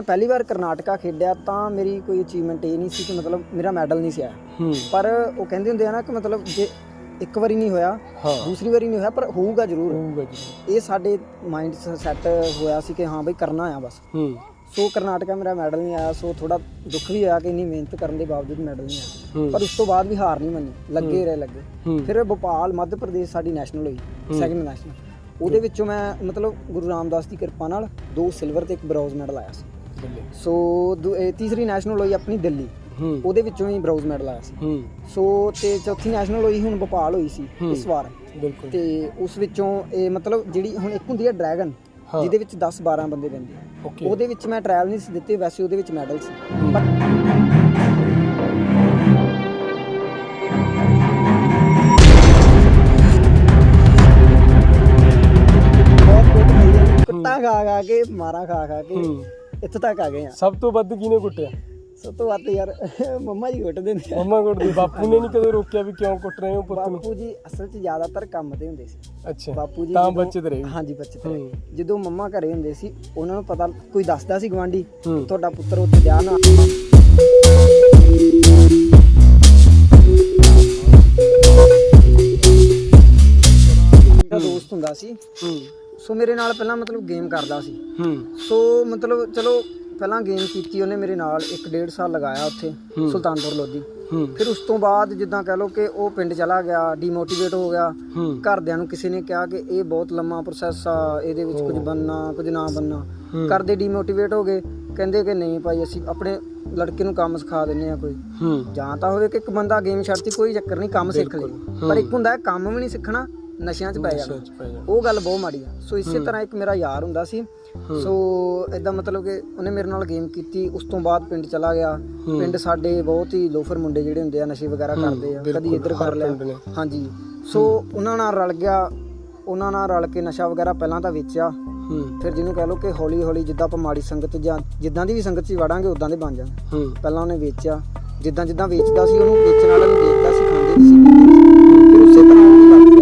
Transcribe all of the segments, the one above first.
ਪਹਿਲੀ ਵਾਰ ਕਰਨਾਟਕਾ ਖੇਡਿਆ ਤਾਂ ਮੇਰੀ ਕੋਈ ਅਚੀਵਮੈਂਟ ਇਹ ਨਹੀਂ ਸੀ ਕਿ ਮਤਲਬ ਮੇਰਾ ਮੈਡਲ ਨਹੀਂ ਸੀ ਆਇਆ। ਪਰ ਉਹ ਕਹਿੰਦੇ ਹੁੰਦੇ ਆ ਨਾ ਕਿ ਮਤਲਬ ਜੇ ਇੱਕ ਵਾਰੀ ਨਹੀਂ ਹੋਇਆ ਦੂਸਰੀ ਵਾਰੀ ਨਹੀਂ ਹੋਇਆ ਪਰ ਹੋਊਗਾ ਜ਼ਰੂਰ। ਹੋਊਗਾ ਜੀ ਇਹ ਸਾਡੇ ਮਾਈਂਡ ਸੈੱਟ ਹੋਇਆ ਸੀ ਕਿ ਹਾਂ ਬਈ ਕਰਨਾ ਆ ਬਸ। ਸੋ ਕਰਨਾਟਕਾ ਮੇਰਾ ਮੈਡਲ ਨਹੀਂ ਆਇਆ ਸੋ ਥੋੜਾ ਦੁੱਖ ਵੀ ਹੋਇਆ ਕਿ ਇੰਨੀ ਮਿਹਨਤ ਕਰਨ ਦੇ ਬਾਵਜੂਦ ਮੈਡਲ ਨਹੀਂ ਆਇਆ। ਪਰ ਉਸ ਤੋਂ ਬਾਅਦ ਵੀ ਹਾਰ ਨਹੀਂ ਮੰਨੀ। ਲੱਗੇ ਰਹੇ ਲੱਗੇ। ਫਿਰ ਭੋਪਾਲ ਮੱਧ ਪ੍ਰਦੇਸ਼ ਸਾਡੀ ਨੈਸ਼ਨਲ ਹੋਈ ਸੈਕੰਡ ਨੈਸ਼ਨਲ ਉਹਦੇ ਵਿੱਚੋਂ ਮੈਂ ਮਤਲਬ ਗੁਰੂ ਰਾਮਦਾਸ ਦੀ ਕਿਰਪਾ ਨਾਲ ਦੋ ਸਿਲਵਰ ਤੇ ਇੱਕ ਬ੍ਰੌਂਜ਼ ਮੈਡਲ ਆਇਆ ਸੀ। ਸੋ ਦੂ- ਇਹ ਤੀਸਰੀ ਨੈਸ਼ਨਲ ਹੋਈ ਆਪਣੀ ਦਿੱਲੀ। ਹੂੰ। ਉਹਦੇ ਵਿੱਚੋਂ ਹੀ ਬ੍ਰੌਂਜ਼ ਮੈਡਲ ਆਇਆ ਸੀ। ਹੂੰ। ਸੋ ਤੇ ਚੌਥੀ ਨੈਸ਼ਨਲ ਹੋਈ ਹੁਣ ਭੋਪਾਲ ਹੋਈ ਸੀ ਹੂੰ। ਇਸ ਵਾਰ। ਬਿਲਕੁਲ। ਤੇ ਉਸ ਵਿੱਚੋਂ ਇਹ ਮਤਲਬ ਜਿਹੜੀ ਹੁਣ ਇੱਕ ਹੁੰਦੀ ਹੈ ਡਰੈਗਨ ਹਾਂ। ਜਿਹਦੇ ਵਿੱਚ 10 12 ਬੰਦੇ ਆ। ਓਕੇ। ਉਹਦੇ ਵਿੱਚ ਮੈਂ ਟ੍ਰਾਇਲ ਨਹੀਂ ਸੀ ਦਿੱਤੇ ਵੈਸੇ ਉਹਦੇ ਵਿੱਚ ਮੈਡਲ ਸੀ। ਪਰ ਬਹੁਤ ਕੁੱਟ ਕੁੱਟਾ ਖਾ ਖਾ ਕੇ ਮਾਰਾ ਖਾ ਖਾ ਕੇ। ਹੂੰ। ਇੱਥੋਂ ਤੱਕ ਆ ਗਏ ਆ। ਸਭ ਤੋਂ ਵੱਧ ਕਿਹਨੇ ਕੁੱਟਿਆ? ਸਭ ਤੋਂ ਵੱਧ ਯਾਰ ਮੰਮਾ ਜੀ ਕੁੱਟ ਦਿੰਦੇ ਆ। ਮੰਮਾ ਕੁੱਟਦੀ ਬਾਪੂ ਨੇ ਨਹੀਂ ਕਦੇ ਰੋਕਿਆ ਵੀ ਕਿਉਂ ਕੁੱਟ ਰਹੇ ਹੋ ਪੁੱਤ ਨੂੰ? ਬਾਪੂ ਜੀ ਅਸਲ 'ਚ ਜ਼ਿਆਦਾਤਰ ਕੰਮ ਤੇ ਹੁੰਦੇ ਸੀ। ਅੱਛਾ ਬਾਪੂ ਜੀ ਤਾਂ ਜਦੋਂ- ਬਚਤ ਰਹੇ। ਹਾਂਜੀ ਬੱਚਤ ਹੂੰ। ਰਹੇ। ਜਦੋਂ ਮੰਮਾ ਘਰੇ ਹੁੰਦੇ ਸੀ ਉਹਨਾਂ ਨੂੰ ਪਤਾ ਕੋਈ ਦੱਸਦਾ ਸੀ ਗਵਾਂਢੀ ਤੁਹਾਡਾ ਪੁੱਤਰ ਉੱਥੇ ਜਾ ਨਾ? ਦੋਸਤ ਹੁੰਦਾ ਸੀ। ਸੋ ਮੇਰੇ ਨਾਲ ਪਹਿਲਾਂ ਮਤਲਬ ਗੇਮ ਕਰਦਾ ਸੀ। ਹੂੰ। ਸੋ ਮਤਲਬ ਚਲੋ ਪਹਿਲਾਂ ਗੇਮ ਕੀਤੀ ਉਹਨੇ ਮੇਰੇ ਨਾਲ 1.5 ਸਾਲ ਲਗਾਇਆ ਉੱਥੇ। ਸੁਲਤਾਨਪੁਰ ਲੋਧੀ। ਹੂੰ। ਫਿਰ ਉਸ ਤੋਂ ਬਾਅਦ ਜਿੱਦਾਂ ਕਹਿ ਲਓ ਕਿ ਉਹ ਪਿੰਡ ਚਲਾ ਗਿਆ ਡੀਮੋਟੀਵੇਟ ਹੋ ਗਿਆ। ਘਰਦਿਆਂ ਨੂੰ ਕਿਸੇ ਨੇ ਕਿਹਾ ਕਿ ਇਹ ਬਹੁਤ ਲੰਮਾ ਪ੍ਰੋਸੈਸ ਆ ਇਹਦੇ ਵਿੱਚ ਕੁਝ ਬਣਨਾ ਕੁਝ ਨਾ ਬਣਨਾ। ਹੂੰ। ਕਰਦੇ ਡੀਮੋਟੀਵੇਟ ਹੋ ਗਏ ਕਹਿੰਦੇ ਕਿ ਨਹੀਂ ਭਾਈ ਅਸੀਂ ਆਪਣੇ ਲੜਕੇ ਨੂੰ ਕੰਮ ਸਿਖਾ ਦਿੰਨੇ ਆ ਕੋਈ। ਜਾਂ ਤਾਂ ਹੋਵੇ ਕਿ ਇੱਕ ਬੰਦਾ ਗੇਮ ਛੱਡਤੀ ਕੋਈ ਚੱਕਰ ਨਹੀਂ ਕੰਮ ਸਿੱਖ ਲੇ। ਪਰ ਇੱਕ ਹੁੰਦਾ ਹੈ ਕੰਮ ਵੀ ਨਹੀਂ ਸਿੱਖਣਾ ਨਸ਼ਿਆਂ 'ਚ ਪੈ ਜਾਣਾ। ਉਹ ਗੱਲ ਬਹੁਤ ਮਾੜੀ ਆ। ਸੋ ਇਸੇ ਤਰ੍ਹਾਂ ਇੱਕ ਮੇਰਾ ਯਾਰ ਹੁੰਦਾ ਸੀ। ਸੋ ਇਦਾਂ ਮਤਲਬ ਕਿ ਉਹਨੇ ਮੇਰੇ ਨਾਲ ਗੇਮ ਕੀਤੀ। ਉਸ ਤੋਂ ਬਾਅਦ ਪਿੰਡ ਚਲਾ ਗਿਆ। ਪਿੰਡ ਸਾਡੇ ਬਹੁਤ ਹੀ ਲੋਫਰ ਮੁੰਡੇ ਜਿਹੜੇ ਹੁੰਦੇ ਆ ਨਸ਼ੇ ਵਗੈਰਾ ਕਰਦੇ ਆ। ਕਦੀ ਇੱਧਰ ਕਰ ਲਿਆ। ਹਾਂਜੀ। ਸੋ ਉਹਨਾਂ ਨਾਲ ਰਲ ਗਿਆ। ਉਹਨਾਂ ਨਾਲ ਰਲ ਕੇ ਨਸ਼ਾ ਵਗੈਰਾ ਪਹਿਲਾਂ ਤਾਂ ਵੇਚਿਆ। ਫਿਰ ਜਿਹਨੂੰ ਕਹਿ ਲਓ ਕਿ ਹੌਲੀ ਹੌਲੀ ਜਿੱਦਾਂ ਆਪਾਂ ਮਾੜੀ ਸੰਗਤ ਜਾਂ ਜਿੱਦਾਂ ਦੀ ਵੀ ਸੰਗਤ 'ਚ ਵੜਾਂਗੇ ਉਦਾਂ ਦੇ ਬਣ ਜਾਵਾਂਗੇ ਹੂੰ। ਪਹਿਲਾਂ ਉਹਨੇ ਵੇਚਿਆ। ਜਿੱਦਾਂ ਜਿੱਦਾਂ ਵੇਚਦਾ ਸੀ ਉਹਨੂੰ ਵੇਚਣ ਵਾਲਾ ਵੀ ਦੇਖਦਾ ਸੀ ਖਾਂਦੇ ਸੀ। ਫਿਰ ਉਸੇ ਤਰ੍ਹਾਂ ਉਹ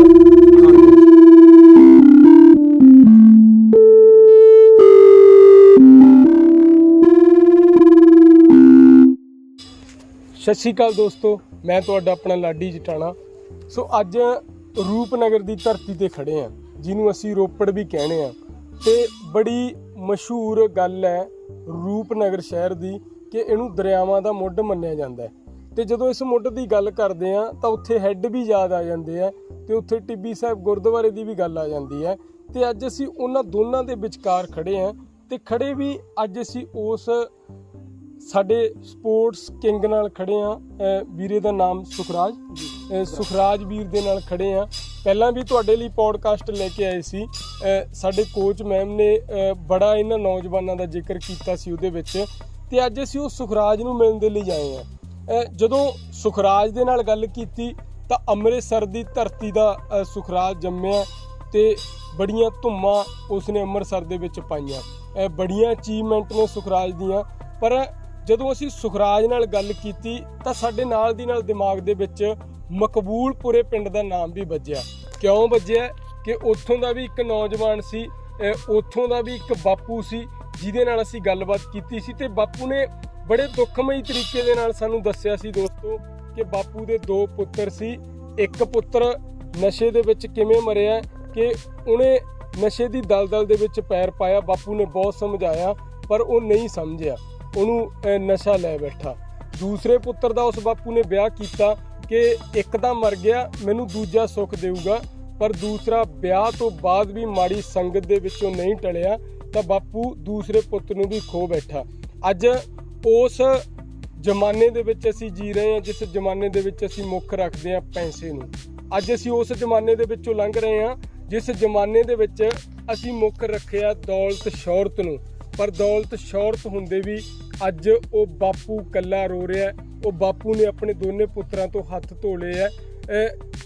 ਸਤਿ ਸ਼੍ਰੀ ਅਕਾਲ ਦੋਸਤੋ, ਮੈਂ ਤੁਹਾਡਾ ਆਪਣਾ ਲਾਡੀ ਜਟਾਣਾ ਸੋ ਅੱਜ ਰੂਪਨਗਰ ਦੀ ਧਰਤੀ ਤੇ ਖੜੇ ਆ, ਜਿਹਨੂੰ ਅਸੀਂ ਰੋਪੜ ਵੀ ਕਹਿੰਦੇ ਆ। ਤੇ ਬੜੀ ਮਸ਼ਹੂਰ ਗੱਲ ਹੈ ਰੂਪਨਗਰ ਸ਼ਹਿਰ ਦੀ ਕਿ ਇਹਨੂੰ ਦਰਿਆਵਾਂ ਦਾ ਮੁੱਢ ਮੰਨਿਆ ਜਾਂਦਾ ਹੈ। ਤੇ ਜਦੋਂ ਇਸ ਮੁੱਢ ਦੀ ਗੱਲ ਕਰਦੇ ਆ, ਤਾਂ ਉੱਥੇ ਹੈੱਡ ਵੀ ਯਾਦ ਆ ਜਾਂਦੇ ਆ ਤੇ ਉੱਥੇ ਟਿੱਬੀ ਸਾਹਿਬ ਗੁਰਦੁਆਰੇ ਦੀ ਵੀ ਗੱਲ ਆ ਜਾਂਦੀ ਹੈ। ਤੇ ਅੱਜ ਅਸੀਂ ਉਹਨਾਂ ਦੋਨਾਂ ਦੇ ਵਿਚਕਾਰ ਖੜੇ ਆ ਤੇ ਖੜੇ ਵੀ ਅੱਜ ਅਸੀਂ ਉਸ ਸਾਡੇ ਸਪੋਰਟਸ ਕਿੰਗ ਨਾਲ ਖੜੇ ਆ ਵੀਰੇ ਦਾ ਨਾਮ ਸੁਖਰਾਜ। ਸੁਖਰਾਜ ਵੀਰ ਦੇ ਨਾਲ ਖੜੇ ਆ। ਪਹਿਲਾਂ ਵੀ ਤੁਹਾਡੇ ਲਈ ਪੋਡਕਾਸਟ ਲੈ ਕੇ ਆਏ ਸੀ। ਸਾਡੇ ਕੋਚ ਮੈਮ ਨੇ ਬੜਾ ਇਹਨਾਂ ਨੌਜਵਾਨਾਂ ਦਾ ਜ਼ਿਕਰ ਕੀਤਾ ਸੀ ਉਹਦੇ ਵਿੱਚ। ਤੇ ਅੱਜ ਅਸੀਂ ਉਹ ਸੁਖਰਾਜ ਨੂੰ ਮਿਲਣ ਦੇ ਲਈ ਆਏ ਆ। ਜਦੋਂ ਸੁਖਰਾਜ ਦੇ ਨਾਲ ਗੱਲ ਕੀਤੀ, ਤਾਂ ਅੰਮ੍ਰਿਤਸਰ ਦੀ ਧਰਤੀ ਦਾ ਸੁਖਰਾਜ ਜੰਮਿਆ ਤੇ ਬੜੀਆਂ ਧੁੰਮਾਂ ਉਸਨੇ ਅੰਮ੍ਰਿਤਸਰ ਦੇ ਵਿੱਚ ਪਾਈਆਂ। ਬੜੀਆਂ ਅਚੀਵਮੈਂਟ ਨੇ ਸੁਖਰਾਜ ਦੀਆਂ। ਪਰ ਜਦੋਂ ਅਸੀਂ ਸੁਖਰਾਜ ਨਾਲ ਗੱਲ ਕੀਤੀ ਤਾਂ ਸਾਡੇ ਨਾਲ ਦੀ ਨਾਲ ਦਿਮਾਗ ਦੇ ਵਿੱਚ ਮਕਬੂਲਪੁਰੇ ਪਿੰਡ ਦਾ ਨਾਮ ਵੀ ਵੱਜਿਆ। ਕਿਉਂ ਵੱਜਿਆ? ਕਿ ਉੱਥੋਂ ਦਾ ਵੀ ਇੱਕ ਨੌਜਵਾਨ ਸੀ ਉੱਥੋਂ ਦਾ ਵੀ ਇੱਕ ਬਾਪੂ ਸੀ, ਜਿਹਦੇ ਨਾਲ ਅਸੀਂ ਗੱਲਬਾਤ ਕੀਤੀ ਸੀ ਤੇ ਬਾਪੂ ਨੇ ਬੜੇ ਦੁੱਖਮਈ ਤਰੀਕੇ ਦੇ ਨਾਲ ਸਾਨੂੰ ਦੱਸਿਆ ਸੀ ਦੋਸਤੋ ਕਿ ਬਾਪੂ ਦੇ ਦੋ ਪੁੱਤਰ ਸੀ। ਇੱਕ ਪੁੱਤਰ ਨਸ਼ੇ ਦੇ ਵਿੱਚ ਕਿਵੇਂ ਮਰਿਆ, ਕਿ ਉਹਨੇ ਨਸ਼ੇ ਦੀ ਦਲਦਲ ਦੇ ਵਿੱਚ ਪੈਰ ਪਾਇਆ। ਬਾਪੂ ਨੇ ਬਹੁਤ ਸਮਝਾਇਆ, ਪਰ ਉਹ ਨਹੀਂ ਸਮਝਿਆ। ਉਹਨੂੰ ਅਹ, ਨਸ਼ਾ ਲੈ ਬੈਠਾ। ਦੂਸਰੇ ਪੁੱਤਰ ਦਾ ਉਸ ਬਾਪੂ ਨੇ ਵਿਆਹ ਕੀਤਾ ਕਿ ਇੱਕ ਤਾਂ ਮਰ ਗਿਆ ਮੈਨੂੰ ਦੂਜਾ ਸੁੱਖ ਦੇਊਗਾ ਪਰ ਦੂਸਰਾ ਵਿਆਹ ਤੋਂ ਬਾਅਦ ਵੀ ਮਾੜੀ ਸੰਗਤ ਦੇ ਵਿੱਚੋਂ ਨਹੀਂ ਟਲਿਆ ਤਾਂ ਬਾਪੂ ਦੂਸਰੇ ਪੁੱਤ ਨੂੰ ਵੀ ਖੋ ਬੈਠਾ। ਅੱਜ ਉਸ ਜ਼ਮਾਨੇ ਦੇ ਵਿੱਚ ਅਸੀਂ ਜੀ ਰਹੇ ਹਾਂ ਜਿਸ ਜ਼ਮਾਨੇ ਦੇ ਵਿੱਚ ਅਸੀਂ ਮੁੱਖ ਰੱਖਦੇ ਹਾਂ ਪੈਸੇ ਨੂੰ। ਅੱਜ ਅਸੀਂ ਉਸ ਜ਼ਮਾਨੇ ਦੇ ਵਿੱਚੋਂ ਲੰਘ ਰਹੇ ਹਾਂ ਜਿਸ ਜ਼ਮਾਨੇ ਦੇ ਵਿੱਚ ਅਸੀਂ ਮੁੱਖ ਰੱਖਿਆ ਦੌਲਤ ਸ਼ੌਹਰਤ ਨੂੰ। ਪਰ ਦੌਲਤ ਸ਼ੌਹਰਤ ਹੁੰਦੇ ਵੀ ਅੱਜ ਉਹ ਬਾਪੂ ਕੱਲਾ ਰੋ ਰਿਹਾ ਉਹ ਬਾਪੂ ਨੇ ਆਪਣੇ ਦੋਨੇ ਪੁੱਤਰਾਂ ਤੋਂ ਹੱਥ ਧੋ ਲਏ ਹੈ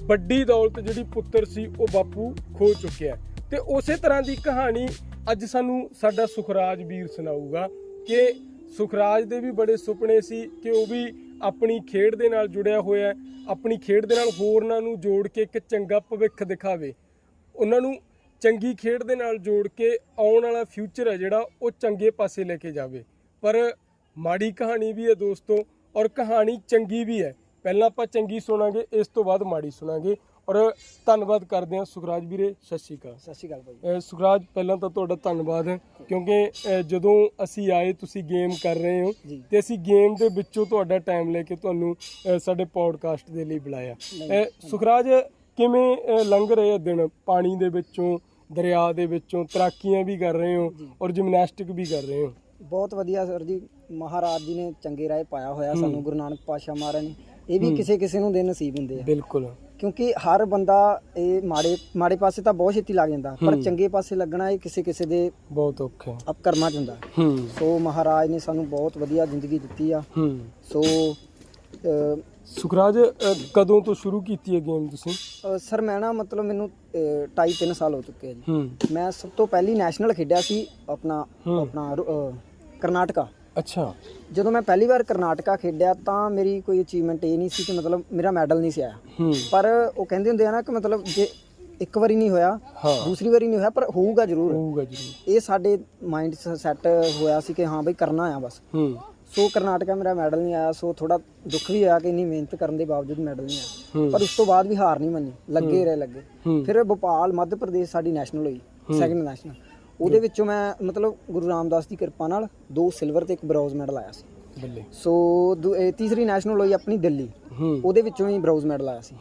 ਵੱਡੀ ਦੌਲਤ ਜਿਹੜੀ ਪੁੱਤਰ ਸੀ, ਉਹ ਬਾਪੂ ਖੋ ਚੁੱਕਿਆ ਹੈ। ਤੇ ਉਸੇ ਤਰ੍ਹਾਂ ਦੀ ਕਹਾਣੀ ਅੱਜ ਸਾਨੂੰ ਸਾਡਾ ਸੁਖਰਾਜ ਵੀਰ ਸੁਣਾਊਗਾ ਕਿ ਸੁਖਰਾਜ ਦੇ ਵੀ ਬੜੇ ਸੁਪਨੇ ਸੀ ਕਿ ਉਹ ਵੀ ਆਪਣੀ ਖੇਡ ਦੇ ਨਾਲ ਜੁੜਿਆ ਹੋਇਆ ਆਪਣੀ ਖੇਡ ਦੇ ਨਾਲ ਹੋਰਨਾਂ ਨੂੰ ਜੋੜ ਕੇ ਇੱਕ ਚੰਗਾ ਭਵਿੱਖ ਦਿਖਾਵੇ। ਉਹਨਾਂ ਨੂੰ ਚੰਗੀ ਖੇਡ ਦੇ ਨਾਲ ਜੋੜ ਕੇ ਆਉਣ ਵਾਲਾ ਫਿਊਚਰ ਹੈ ਜਿਹੜਾ ਉਹ ਚੰਗੇ ਪਾਸੇ ਲੈ ਕੇ ਜਾਵੇ। ਪਰ ਮਾੜੀ ਕਹਾਣੀ ਵੀ ਹੈ ਦੋਸਤੋ ਔਰ ਕਹਾਣੀ ਚੰਗੀ ਵੀ ਹੈ। ਪਹਿਲਾਂ ਆਪਾਂ ਚੰਗੀ ਸੁਣਾਂਗੇ ਇਸ ਤੋਂ ਬਾਅਦ ਮਾੜੀ ਸੁਣਾਂਗੇ। ਔਰ ਧੰਨਵਾਦ ਕਰਦੇ ਹਾਂ ਸੁਖਰਾਜ ਵੀਰੇ ਸਤਿ ਸ਼੍ਰੀ ਅਕਾਲ। ਸਤਿ ਸ਼੍ਰੀ ਅਕਾਲ ਭਾਈ। ਸੁਖਰਾਜ ਪਹਿਲਾਂ ਤਾਂ ਤੁਹਾਡਾ ਧੰਨਵਾਦ ਹੈ ਕਿਉਂਕਿ ਜਦੋਂ ਅਸੀਂ ਆਏ ਤੁਸੀਂ ਗੇਮ ਕਰ ਰਹੇ ਹੋ ਤੇ ਅਸੀਂ ਗੇਮ ਦੇ ਵਿੱਚੋਂ ਤੁਹਾਡਾ ਟਾਈਮ ਲੈ ਕੇ ਤੁਹਾਨੂੰ ਸਾਡੇ ਪੌਡਕਾਸਟ ਦੇ ਲਈ ਬੁਲਾਇਆ। ਸੁਖਰਾਜ ਕਿਵੇਂ ਲੰਘ ਰਹੇ ਆ ਦਿਨ? ਪਾਣੀ ਦੇ ਵਿੱਚੋਂ ਦਰਿਆ ਦੇ ਵਿੱਚੋਂ ਤਰਾਕੀਆਂ ਵੀ ਕਰ ਰਹੇ ਹੋ। ਔਰ ਜਿਮਨਾਸਟਿਕ ਵੀ ਕਰ ਰਹੇ ਹੋ। ਬਹੁਤ ਵਧੀਆ ਸਰ ਜੀ ਮਹਾਰਾਜ ਜੀ ਨੇ ਚੰਗੇ ਰਾਹ ਪਾਇਆ ਹੋਇਆ ਸਾਨੂੰ ਗੁਰੂ ਨਾਨਕ ਪਾਤਸ਼ਾਹ ਮਹਾਰਾਜ ਨੇ। ਇਹ ਵੀ ਕਿਸੇ ਕਿਸੇ ਨੂੰ ਦੇ ਨਸੀਬ ਹੁੰਦੇ ਆ। ਬਿਲਕੁਲ। ਕਿਉਂਕਿ ਹਰ ਬੰਦਾ ਇਹ ਮਾੜੇ ਮਾੜੇ ਪਾਸੇ ਤਾਂ ਬਹੁਤ ਛੇਤੀ ਲੱਗ ਜਾਂਦਾ ਪਰ। ਚੰਗੇ ਪਾਸੇ ਲੱਗਣਾ ਇਹ ਕਿਸੇ ਕਿਸੇ ਦੇ ਬਹੁਤ ਔਖਾ ਹੈ। ਅਪ ਕਰਮਾਂ ਚ ਹੁੰਦਾ। ਸੋ ਮਹਾਰਾਜ ਨੇ ਸਾਨੂੰ ਬਹੁਤ ਵਧੀਆ ਜ਼ਿੰਦਗੀ ਦਿੱਤੀ ਆ। ਸੋ ਸੁਖਰਾਜ ਕਦੋਂ ਤੋਂ ਸ਼ੁਰੂ ਕੀਤੀ ਹੈ ਗੇਮ ਤੁਸੀਂ? ਅ, ਸਰ ਮੈਂ ਨਾ ਮਤਲਬ ਮੈਨੂੰ 2.5 3 ਸਾਲ ਹੋ ਚੁੱਕੇ ਆ ਜੀ। ਹੂੰ। ਮੈਂ ਸਭ ਤੋਂ ਪਹਿਲੀ ਨੈਸ਼ਨਲ ਖੇਡਿਆ ਸੀ ਆਪਣਾ ਹੂੰ। ਆਪਣਾ ਰੂ- ਅ, ਕਰਨਾਟਕਾ। ਅੱਛਾ। ਜਦੋਂ ਮੈਂ ਪਹਿਲੀ ਵਾਰ ਕਰਨਾਟਕਾ ਖੇਡਿਆ ਤਾਂ ਮੇਰੀ ਕੋਈ ਅਚੀਵਮੈਂਟ ਇਹ ਨਹੀਂ ਸੀ ਕਿ ਮਤਲਬ ਮੇਰਾ ਮੈਡਲ ਨਹੀਂ ਸੀ ਆਇਆ। ਹੂੰ। ਪਰ ਉਹ ਕਹਿੰਦੇ ਹੁੰਦੇ ਆ ਨਾ ਕਿ ਮਤਲਬ ਜੇ ਇੱਕ ਵਾਰੀ ਨਹੀਂ ਹੋਇਆ ਹਾਂ। ਦੂਸਰੀ ਵਾਰੀ ਨਹੀਂ ਹੋਇਆ ਪਰ ਹੋਊਗਾ ਜ਼ਰੂਰ। ਹੋਊਗਾ ਜੀ ਇਹ ਸਾਡੇ ਮਾਈਂਡ ਸੈੱਟ ਹੋਇਆ ਸੀ ਕਿ ਹਾਂ ਬਈ ਕਰਨਾ ਆ ਬਸ। ਹੂੰ। ਸੋ ਕਰਨਾਟਕਾ ਮੇਰਾ ਮੈਡਲ ਨਹੀਂ ਆਇਆ ਸੋ ਥੋੜਾ ਦੁੱਖ ਵੀ ਆਇਆ ਕਿ ਇੰਨੀ ਮਿਹਨਤ ਕਰਨ ਦੇ ਬਾਵਜੂਦ ਮੈਡਲ ਨਹੀਂ ਆਇਆ। ਪਰ ਉਸ ਤੋਂ ਬਾਅਦ ਵੀ ਹਾਰ ਨਹੀਂ ਮੰਨੀ ਲੱਗੇ ਰਹੇ ਲੱਗੇ। ਫਿਰ ਭੋਪਾਲ ਮੱਧ ਪ੍ਰਦੇਸ਼ ਸਾਡੀ ਨੈਸ਼ਨਲ ਹੋਈ ਸੈਕਿੰਡ ਨੈਸ਼ਨਲ ਉਹਦੇ ਵਿੱਚੋਂ ਮੈਂ ਮਤਲਬ ਗੁਰੂ ਰਾਮਦਾਸ ਦੀ ਕਿਰਪਾ ਨਾਲ ਦੋ ਸਿਲਵਰ ਤੇ ਇੱਕ ਬ੍ਰੌਂਜ਼ ਮੈਡਲ ਆਇਆ ਸੀ। ਬੱਲੇ। ਸੋ ਤੀਸਰੀ ਨੈਸ਼ਨਲ ਹੋਈ ਆਪਣੀ ਦਿੱਲੀ। ਉਹਦੇ ਵਿੱਚੋਂ ਹੀ ਬ੍ਰੌਂਜ਼ ਮੈਡਲ ਆਇਆ ਸੀ।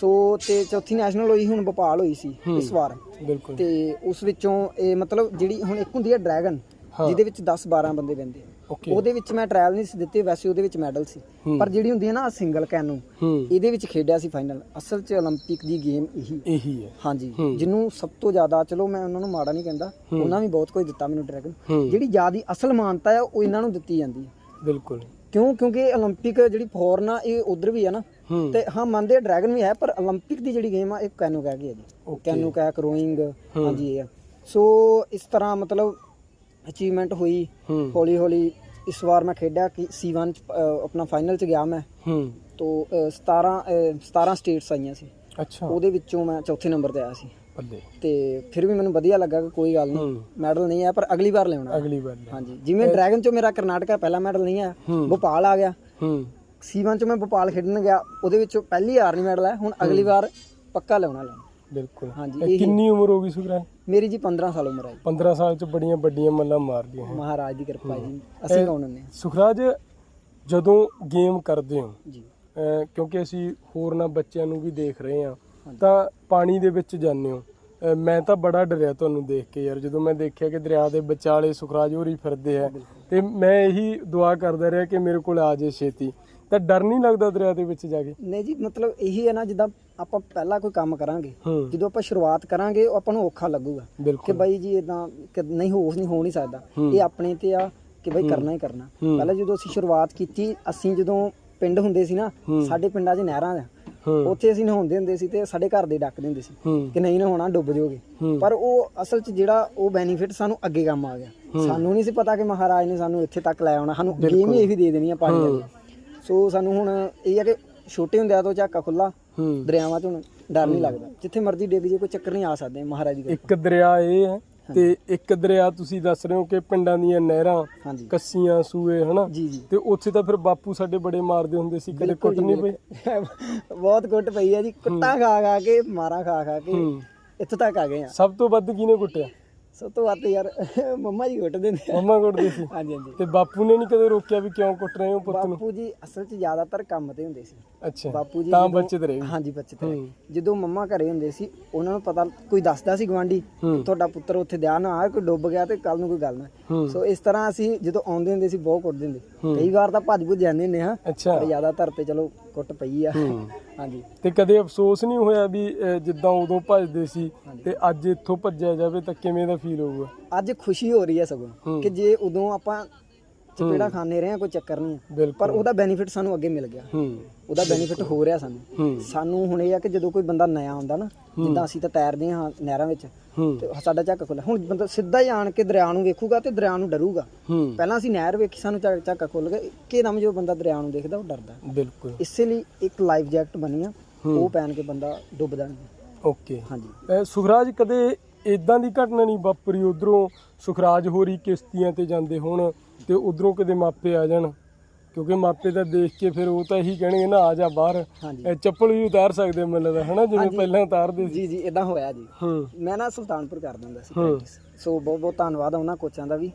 ਸੋ ਤੇ ਚੌਥੀ ਨੈਸ਼ਨਲ ਹੋਈ ਹੁਣ ਭੋਪਾਲ ਹੋਈ ਸੀ ਇਸ ਵਾਰ। ਬਿਲਕੁਲ। ਤੇ ਉਸ ਵਿੱਚੋਂ ਇਹ ਮਤਲਬ ਜਿਹੜੀ ਹੁਣ ਇੱਕ ਹੁੰਦੀ ਹੈ ਡਰੈਗਨ। ਜਿਹਦੇ ਵਿੱਚ 10 12 ਬੰਦੇ ਬੈੰਦੇ ਆ। ਉਹਦੇ ਵਿੱਚ ਮੈਂ ਟ੍ਰਾਇਲ ਨਹੀਂ ਸੀ ਦਿੱਤੇ ਵੈਸੇ ਉਹਦੇ ਵਿੱਚ ਮੈਡਲ ਸੀ ਹੂੰ। ਪਰ ਜਿਹੜੀ ਹੁੰਦੀ ਹੈ ਨਾ ਸਿੰਗਲ ਕੈਨੂ ਹੂੰ ਇਹਦੇ ਵਿੱਚ ਖੇਡਿਆ ਸੀ ਫਾਈਨਲ ਅਸਲ 'ਚ 올림픽 ਦੀ ਗੇਮ ਇਹੀ ਇਹੀ ਹੈ ਹਾਂਜੀ ਹੂੰ। ਜਿਹਨੂੰ ਸਭ ਤੋਂ ਜ਼ਿਆਦਾ ਚਲੋ ਮੈਂ ਉਹਨਾਂ ਨੂੰ ਮਾੜਾ ਨਹੀਂ ਕਹਿੰਦਾ ਹੂੰ। ਉਹਨਾਂ ਵੀ ਬਹੁਤ ਕੁਝ ਦਿੱਤਾ ਮੈਨੂੰ ਡਰੈਗਨ ਹੂੰ ਜਿਹੜੀ ਜ਼ਿਆਦੀ ਅਸਲ ਮਾਨਤਾ ਹੈ ਉਹ ਇਹਨਾਂ ਨੂੰ ਦਿੱਤੀ ਜਾਂਦੀ ਹੈ ਬਿਲਕੁਲ ਕਿਉਂ ਕਿਉਂਕਿ 올림픽 ਜਿਹੜੀ ਫੋਰਨ ਆ ਇਹ ਉਧਰ ਵੀ ਆ ਨਾ ਹੂੰ ਤੇ ਹਾਂ ਮੰਨਦੇ ਡਰੈਗਨ ਵੀ ਹੈ ਪਰ 올림픽 ਦੀ ਜਿਹੜੀ ਗੇਮ ਆ ਇਹ ਕੈਨੋ ਕਹਿ ਗਈ ਹੈ ਜੀ ਓਕੇ ਕੈਨੋ ਕੈਕ ਰੋਇੰਗ ਹੂੰ। ਹਾਂਜੀ ਇਹ ਆ ਸੋ ਇਸ ਤਰ੍ਹਾਂ ਮਤਲਬ ਅਚੀਵਮੈਂਟ ਹੋਈ। ਹੌਲੀ ਹੌਲੀ ਇਸ ਵਾਰ ਮੈਂ ਖੇਡਿਆ ਕਿ C1 ਚ ਅ, ਆਪਣਾ ਫਾਈਨਲ ਚ ਗਿਆ ਮੈਂ। ਹੂੰ। ਤੋਂ ਅ, 17 ਅ, 17 ਸਟੇਟਸ ਆਈਆਂ ਸੀ। ਅੱਛਾ। ਉਹਦੇ ਵਿੱਚੋਂ ਮੈਂ ਚੌਥੇ ਨੰਬਰ ਤੇ ਆਇਆ ਸੀ। ਬੱਲੇ। ਤੇ ਫਿਰ ਵੀ ਮੈਨੂੰ ਵਧੀਆ ਲੱਗਾ ਕਿ ਕੋਈ ਗੱਲ ਨਹੀਂ ਮੈਡਲ ਨਹੀਂ ਆਇਆ ਪਰ ਅਗਲੀ ਵਾਰ ਲਿਆਉਣਾ। ਅਗਲੀ ਵਾਰ ਲੈ। ਹਾਂਜੀ ਜਿਵੇਂ ਡਰੈਗਨ ਚੋਂ ਮੇਰਾ ਕਰਨਾਟਕਾ ਪਹਿਲਾ ਮੈਡਲ ਨਹੀਂ ਆਇਆ ਭੋਪਾਲ ਆ ਗਿਆ। ਹੂੰ। C1 ਚ ਮੈਂ ਭੋਪਾਲ ਖੇਡਣ ਗਿਆ ਉਹਦੇ ਵਿੱਚੋਂ ਪਹਿਲੀ ਵਾਰ ਨਹੀਂ ਮੈਡਲ ਆਇਆ ਹੁਣ ਅਗਲੀ ਵਾਰ ਪੱਕਾ ਲਿਆਉਣਾ ਲੈਣਾ ਬਿਲਕੁਲ। ਹਾਂਜੀ, ਇਹ ਇਹੀ- ਕਿੰਨੀ ਉਮਰ ਹੋ ਗਈ ਸੁਖਰਾਜ ਮੇਰੀ ਜੀ 15 ਸਾਲ ਉਮਰ ਹੈ ਜੀ। 15 ਸਾਲ ਚ ਬੜੀਆਂ ਵੱਡੀਆਂ ਮੱਲਾਂ ਮਾਰਦੀਆਂ ਹੈ। ਮਹਾਰਾਜ ਦੀ ਕਿਰਪਾ ਜੀ। ਅਸੀਂ ਕੌਣ ਹੁੰਦੇ ਹਾਂ। ਸੁਖਰਾਜ ਜਦੋਂ ਗੇਮ ਕਰਦੇ ਹੋ ਜੀ। ਕਿਉਂਕਿ ਅਸੀਂ ਹੋਰਨਾਂ ਬੱਚਿਆਂ ਨੂੰ ਵੀ ਦੇਖ ਰਹੇ ਹਾਂ। ਤਾਂ ਪਾਣੀ ਦੇ ਵਿੱਚ ਜਾਂਦੇ ਹੋ। ਮੈਂ ਤਾਂ ਬੜਾ ਡਰਿਆ ਤੁਹਾਨੂੰ ਦੇਖ ਕੇ ਯਾਰ ਜਦੋਂ ਮੈਂ ਦੇਖਿਆ ਕਿ ਦਰਿਆ ਦੇ ਵਿਚਾਲੇ ਸੁਖਰਾਜ ਹੋਰੀ ਫਿਰਦੇ ਆ ਤੇ ਮੈਂ ਇਹੀ ਦੁਆ ਕਰਦਾ ਰਿਹਾ ਕਿ ਮੇਰੇ ਕੋਲ ਆ ਜੇ ਛੇਤੀ। ਤਾਂ ਡਰ ਨਹੀਂ ਲੱਗਦਾ ਦਰਿਆ ਦੇ ਵਿੱਚ ਜਾ ਕੇ? ਨਹੀਂ ਜੀ ਮਤਲਬ ਇਹੀ ਹੈ ਨਾ ਜਿੱਦਾਂ ਆਪਾਂ ਪਹਿਲਾਂ ਕੋਈ ਕੰਮ ਕਰਾਂਗੇ ਹੂੰ। ਜਦੋਂ ਆਪਾਂ ਸ਼ੁਰੂਆਤ ਕਰਾਂਗੇ ਉਹ ਆਪਾਂ ਨੂੰ ਔਖਾ ਲੱਗੂਗਾ ਕਿ ਬਾਈ ਜੀ ਇਦਾਂ ਨਹੀਂ ਹੋ ਨਹੀਂ ਹੋ ਨਹੀਂ ਸਕਦਾ। ਹੂੰ। ਇਹ ਆਪਣੇ ਤੇ ਆ ਕਿ ਬਾਈ ਕਰਨਾ ਹੀ ਕਰਨਾ। ਹੂੰ। ਪਹਿਲਾਂ ਜਦੋਂ ਅਸੀਂ ਸ਼ੁਰੂਆਤ ਕੀਤੀ ਅਸੀਂ ਜਦੋਂ ਪਿੰਡ ਹੁੰਦੇ ਸੀ ਨਾ ਹੂੰ। ਸਾਡੇ ਪਿੰਡਾਂ 'ਚ ਨਹਿਰਾਂ ਆ। ਹੂੰ। ਉੱਥੇ ਅਸੀਂ ਨਹਾਉਂਦੇ ਹੁੰਦੇ ਸੀ ਤੇ ਸਾਡੇ ਘਰ ਦੇ ਡੱਕਦੇ ਹੁੰਦੇ ਸੀ ਹੂੰ। ਕਿ ਨਹੀਂ ਨਹਾਉਣਾ ਡੁੱਬ ਜਾਓਗੇ। ਹੂੰ। ਪਰ ਉਹ ਅਸਲ 'ਚ ਜਿਹੜਾ ਉਹ ਬੈਨੀਫਿਟ ਸਾਨੂੰ ਅੱਗੇ ਕੰਮ ਆ ਗਿਆ। ਸਾਨੂੰ ਨਹੀਂ ਸੀ ਪਤਾ ਕਿ ਮਹਾਰਾਜ ਨੇ ਸਾਨੂੰ ਇੱਥੇ ਤੱਕ ਲੈ ਆਉਣਾ। ਸਾਨੂੰ ਗੇਮ ਹੀ ਇਹੀ ਦੇ ਦੇਣੀ ਆ ਪਾਣੀ। ਵਾਲੀ ਸੋ ਸਾਨੂੰ ਹੁਣ ਇਹ ਆ ਕਿ ਛੋਟੇ ਹੁੰਦਿਆਂ ਤੋਂ ਝਾਕਾ ਖੁੱਲਾ ਹੂੰ। ਦਰਿਆਵਾਂ ਹੁਣ ਡਰ ਨਹੀਂ ਲੱਗਦਾ। ਜਿੱਥੇ ਮਰਜ਼ੀ ਡਿੱਗ ਜੇ ਕੋਈ ਚੱਕਰ ਨਹੀਂ ਆ ਸਕਦੇ ਮਹਾਰਾਜ ਦੀ ਕਿਰਪਾ ਇੱਕ ਦਰਿਆ ਇਹ ਹੈ ਤੇ ਇੱਕ ਦਰਿਆ ਤੁਸੀਂ ਦੱਸ ਰਹੇ ਹੋ ਕਿ ਪਿੰਡਾਂ ਦੀਆਂ ਨਹਿਰਾਂ ਹਾਂਜੀ। ਕੱਸੀਆਂ ਸੂਏ ਹਨਾ? ਜੀ ਜੀ। ਤੇ ਉੱਥੇ ਤਾਂ ਫਿਰ ਬਾਪੂ ਸਾਡੇ ਬੜੇ ਮਾਰਦੇ ਹੁੰਦੇ ਸੀ ਕਦੇ ਕੁੱਟ ਨਹੀਂ ਪਈ? ਬਹੁਤ ਕੁੱਟ ਪਈ ਆ ਜੀ। ਕੁੱਟਾਂ ਖਾ ਖਾ ਕੇ ਮਾਰਾ ਖਾ ਖਾ ਕੇ ਹੂੰ। ਇੱਥੇ ਤੱਕ ਆ ਗਏ ਆ ਸਭ ਤੋਂ ਵੱਧ ਕਿਹਨੇ ਕੁੱਟਿਆ? ਸਭ ਤੋਂ ਵੱਧ ਯਾਰ ਮੰਮਾ ਜੀ ਕੁੱਟ ਦਿੰਦੇ ਆ। ਮੰਮਾ ਕੁੱਟਦੇ ਸੀ? ਹਾਂਜੀ ਹਾਂਜੀ। ਤੇ ਬਾਪੂ ਨੇ ਨਹੀਂ ਕਦੇ ਰੋਕਿਆ ਵੀ ਕਿਉਂ ਕੁੱਟ ਰਹੇ ਹੋ ਪੁੱਤ ਨੂੰ? ਬਾਪੂ ਜੀ ਅਸਲ 'ਚ ਜ਼ਿਆਦਾਤਰ ਕੰਮ ਤੇ ਹੁੰਦੇ ਸੀ। ਅੱਛਾ ਬਾਪੂ ਜੀ ਤਾਂ ਬੱਚੇ ਤੇ ਹਾਂਜੀ ਬੱਚੇ ਤੇ ਜਦੋਂ ਮੰਮਾ ਘਰੇ ਹੁੰਦੇ ਸੀ ਉਹਨਾਂ ਨੂੰ ਪਤਾ ਕੋਈ ਦੱਸਦਾ ਸੀ ਗਵਾਂਢੀ ਤੁਹਾਡਾ ਪੁੱਤਰ ਉੱਥੇ ਦਿਆ ਨਾ ਆ ਕੋਈ ਡੁੱਬ ਗਿਆ ਤੇ ਕੱਲ ਨੂੰ ਕੋਈ ਗੱਲ ਨਾ। ਸੋ ਇਸ ਤਰ੍ਹਾਂ ਅਸੀਂ ਜਦੋਂ ਆਉਂਦੇ ਹੁੰਦੇ ਸੀ ਬਹੁਤ ਕੁੱਟਦੇ ਹੁੰਦੇ। ਕਈ ਵਾਰ ਤਾਂ ਭੱਜ ਭੁੱਜ ਜਾਂਦੇ ਹੁੰਦੇ ਹਾਂ। ਅੱਛਾ। ਪਰ ਜ਼ਿਆਦਾਤਰ ਤੇ ਚਲੋ ਕੁੱਟ ਪਈ ਆ। ਹਾਂਜੀ। ਤੇ ਕਦੇ ਅਫਸੋਸ ਨਹੀਂ ਹੋਇਆ ਵੀ ਅਹ, ਜਿੱਦਾਂ ਉਦੋਂ ਭੱਜਦੇ ਸੀ ਤੇ ਅੱਜ ਇੱਥੋਂ ਭੱਜਿਆ ਜਾਵੇ ਤਾਂ ਕਿਵੇਂ ਦਾ ਫੀਲ ਹੋਊਗਾ? ਅੱਜ ਖੁਸ਼ੀ ਹੋ ਰਹੀ ਹੈ ਸਗੋਂ। ਕਿ ਜੇ ਉਦੋਂ ਆਪਾਂ ਚਪੇੜਾ ਖਾਣੇ ਰਹੇ ਆ ਕੋਈ ਚੱਕਰ ਨਹੀਂ। ਪਰ ਉਹਦਾ ਬੈਨੀਫਿਟ ਸਾਨੂੰ ਅੱਗੇ ਮਿਲ ਗਿਆ। ਹੂੰ। ਉਹਦਾ ਬੈਨੀਫਿਟ ਹੋ ਰਿਹਾ ਸਾਨੂੰ। ਸਾਨੂੰ ਹੁਣ ਇਹ ਆ ਕਿ ਜਦੋਂ ਕੋਈ ਬੰਦਾ ਨਇਆ ਆਉਂਦਾ ਨਾ ਜਿੱਦਾਂ ਅਸੀਂ ਤਾਂ ਤੈਰਦੇ ਹਾਂ ਨਹਿਰਾਂ ਵਿੱਚ ਤੇ ਸਾਡਾ ਝੱਕ ਖੁੱਲਾ ਹੁਣ ਬੰਦਾ ਸਿੱਧਾ ਹੀ ਆਣ ਕੇ ਦਰਿਆ ਨੂੰ ਵੇਖੂਗਾ ਤੇ ਦਰਿਆ ਨੂੰ ਡਰੂਗਾ। ਪਹਿਲਾਂ ਅਸੀਂ ਨਹਿਰ ਵੇਖੀ ਸਾਨੂੰ ਝੱਕ ਖੁੱਲ ਗਿਆ ਇੱਕਦਮ ਜੋ ਬੰਦਾ ਦਰਿਆ ਨੂੰ ਦੇਖਦਾ ਉਹ ਡਰਦਾ। ਬਿਲਕੁਲ। ਇਸੇ ਲਈ ਇੱਕ ਲਾਈਫ ਜੈਕਟ ਬਣੀ ਆ। ਉਹ ਪਹਿਨ ਕੇ ਬੰਦਾ ਡੁੱਬਦਾ ਨਹੀਂ ਓਕੇ। ਹਾਂਜੀ। ਸੁਖਰਾਜ ਕਦੇ ਇਦਾਂ ਦੀ ਘਟਨਾ ਨਹੀਂ ਵਾਪਰੀ? ਉਧਰੋਂ ਸੁਖਰਾਜ ਹੋਰੀ ਕਿਸ਼ਤੀਆਂ ਤੇ ਜਾਂਦੇ ਹੋਣ। ਤੇ ਉਧਰੋਂ ਕਿਤੇ ਮਾਪੇ ਆ ਜਾਣ ਕਿਉਂਕਿ ਮਾਪੇ ਤਾਂ ਦੇਖ ਕੇ ਫਿਰ ਉਹ ਤਾਂ ਇਹੀ ਕਹਿਣਗੇ ਨਾ ਆ ਜਾ ਬਾਹਰ। ਇਹ ਚੱਪਲ ਵੀ ਉਤਾਰ ਸਕਦੇ ਮੈਨੂੰ ਲੱਗਦਾ ਹਨਾ ਜਿਵੇਂ। ਪਹਿਲਾਂ ਉਤਾਰਦੇ ਸੀ। ਜੀ ਜੀ ਇਦਾਂ ਹੋਇਆ ਜੀ। ਮੈਂ ਨਾ ਸੁਲਤਾਨਪੁਰ ਕਰਦਾ ਹੁੰਦਾ ਸੀ। ਪ੍ਰੈਕਟਿਸ ਸੋ ਬਹੁਤ ਬਹੁਤ ਧੰਨਵਾਦ ਉਹਨਾਂ ਕੋਚਾਂ ਦਾ ਵੀ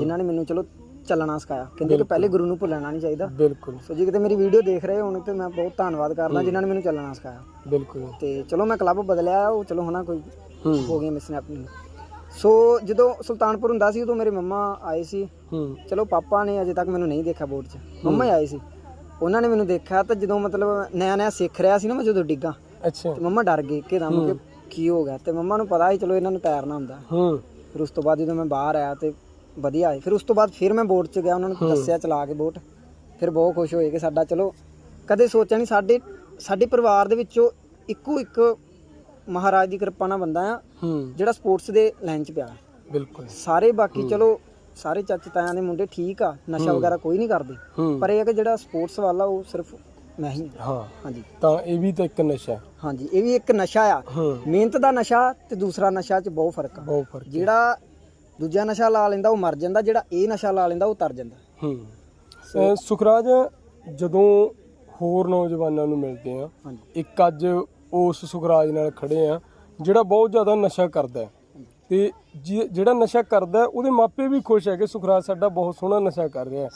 ਜਿਨ੍ਹਾਂ ਨੇ ਮੈਨੂੰ ਚਲੋ ਚੱਲਣਾ ਸਿਖਾਇਆ। ਕਹਿੰਦੇ ਕਿ ਪਹਿਲੇ ਗੁਰੂ ਨੂੰ ਭੁੱਲਣਾ ਨਹੀਂ ਚਾਹੀਦਾ। ਬਿਲਕੁਲ। ਸੋ ਜੇ ਕਿਤੇ ਮੇਰੀ ਵੀਡੀਓ ਦੇਖ ਰਹੇ ਹੋਣ ਤੇ ਮੈਂ ਬਹੁਤ ਧੰਨਵਾਦ ਕਰਦਾ ਜਿਨ੍ਹਾਂ ਨੇ ਮੈਨੂੰ ਚੱਲਣਾ ਸਿਖਾਇਆ। ਬਿਲਕੁਲ। ਤੇ ਚਲੋ ਮੈਂ ਕਲੱਬ ਬਦਲਿਆ ਉਹ ਚਲੋ ਹਨਾ ਕੋਈ ਹੂੰ। ਗਈ ਮਿਸ ਆਪਣੀ ਸੋ ਜਦੋਂ ਸੁਲਤਾਨਪੁਰ ਹੁੰਦਾ ਸੀ ਉਦੋਂ ਮੇਰੇ ਮੰਮਾ ਆਏ ਸੀ। ਹੂੰ। ਚਲੋ ਪਾਪਾ ਨੇ ਅਜੇ ਤੱਕ ਮੈਨੂੰ ਨਹੀਂ ਦੇਖਿਆ ਬੋਰਡ 'ਚ। ਮੰਮਾ ਹੀ ਆਏ ਸੀ। ਉਹਨਾਂ ਨੇ ਮੈਨੂੰ ਦੇਖਿਆ ਤਾਂ ਜਦੋਂ ਮਤਲਬ ਨਿਆ ਨਿਆ ਸਿੱਖ ਰਿਹਾ ਸੀ ਨਾ ਮੈਂ ਜਦੋਂ ਡਿੱਗਾ। ਅੱਛਾ। ਤੇ ਮੰਮਾ ਡਰ ਗਏ ਕਿ ਦਮ ਕਿ ਕੀ ਹੋ ਗਿਆ? ਤੇ ਮੰਮਾ ਨੂੰ ਪਤਾ ਸੀ ਚਲੋ ਇਹਨਾਂ ਨੂੰ ਤੈਰਨਾ ਹੁੰਦਾ। ਹੂੰ। ਫਿਰ ਉਸ ਤੋਂ ਬਾਅਦ ਜਦੋਂ ਮੈਂ ਬਾਹਰ ਆਇਆ ਤੇ ਵਧੀਆ ਆਏ। ਫਿਰ ਉਸ ਤੋਂ ਬਾਅਦ ਫਿਰ ਮੈਂ ਬੋਟ 'ਚ ਗਿਆ ਉਹਨਾਂ ਨੂੰ ਦੱਸਿਆ ਚਲਾ ਕੇ ਬੋਟ। ਫਿਰ ਬਹੁਤ ਖੁਸ਼ ਹੋਏ ਕਿ ਸਾਡਾ ਚਲੋ ਕਦੇ ਸੋਚਿਆ ਨਹੀਂ ਸਾਡੇ ਸਾਡੇ ਪਰਿਵਾਰ ਦੇ ਵਿੱਚੋਂ ਇੱਕੋ ਇੱਕ ਮਹਾਰਾਜ ਦੀ ਕਿਰਪਾ ਨਾਲ ਬੰਦਾ ਆ ਹੂੰ। ਜਿਹੜਾ ਸਪੋਰਟਸ ਦੇ ਲਾਈਨ 'ਚ ਪਿਆ ਬਿਲਕੁਲ। ਸਾਰੇ ਬਾਕੀ ਚਲੋ ਸਾਰੇ ਚਾਚੇ ਤਾਇਆਂ ਦੇ ਮੁੰਡੇ ਠੀਕ ਆ ਨਸ਼ਾ ਵਗੈਰਾ ਕੋਈ ਨਹੀਂ ਕਰਦੇ। ਪਰ ਇਹ ਹੈ ਕਿ ਜਿਹੜਾ ਸਪੋਰਟਸ ਵਾਲਾ ਉਹ ਸਿਰਫ ਮੈਂ ਹੀ ਹਾਂਜੀ। ਤਾਂ ਇਹ ਵੀ ਤਾਂ ਇੱਕ ਨਸ਼ਾ। ਹਾਂਜੀ ਇਹ ਵੀ ਇੱਕ ਨਸ਼ਾ ਆ। ਮਿਹਨਤ ਦਾ ਨਸ਼ਾ ਤੇ ਦੂਸਰਾ ਨਸ਼ਾ 'ਚ ਬਹੁਤ ਫ਼ਰਕ ਆ। ਬਹੁਤ ਫ਼ਰਕ। ਜਿਹੜਾ ਦੂਜਾ ਨਸ਼ਾ ਲਾ ਲੈਂਦਾ ਉਹ ਮਰ ਜਾਂਦਾ। ਜਿਹੜਾ ਇਹ ਨਸ਼ਾ ਲਾ ਲੈਂਦਾ ਉਹ ਤਰ ਜਾਂਦਾ। ਹੂੰ। ਸੁਖਰਾਜ ਜਦੋਂ ਹੋਰ ਨੌਜਵਾਨਾਂ ਨੂੰ ਮਿਲਦੇ ਆ ਇੱਕ ਅੱਜ ਉਸ ਸੁਖਰਾਜ ਨਾਲ ਖੜੇ ਆ ਜਿਹੜਾ ਬਹੁਤ ਜ਼ਿਆਦਾ ਨਸ਼ਾ ਕਰਦਾ ਹੈ। ਤੇ ਜਿਹੜਾ ਨਸ਼ਾ ਕਰਦਾ ਉਹਦੇ ਮਾਪੇ ਵੀ ਖੁਸ਼ ਹੈ ਕਿ ਸੁਖਰਾਜ ਸਾਡਾ ਬਹੁਤ ਸੋਹਣਾ ਨਸ਼ਾ ਕਰ ਰਿਹਾ ਹੈ।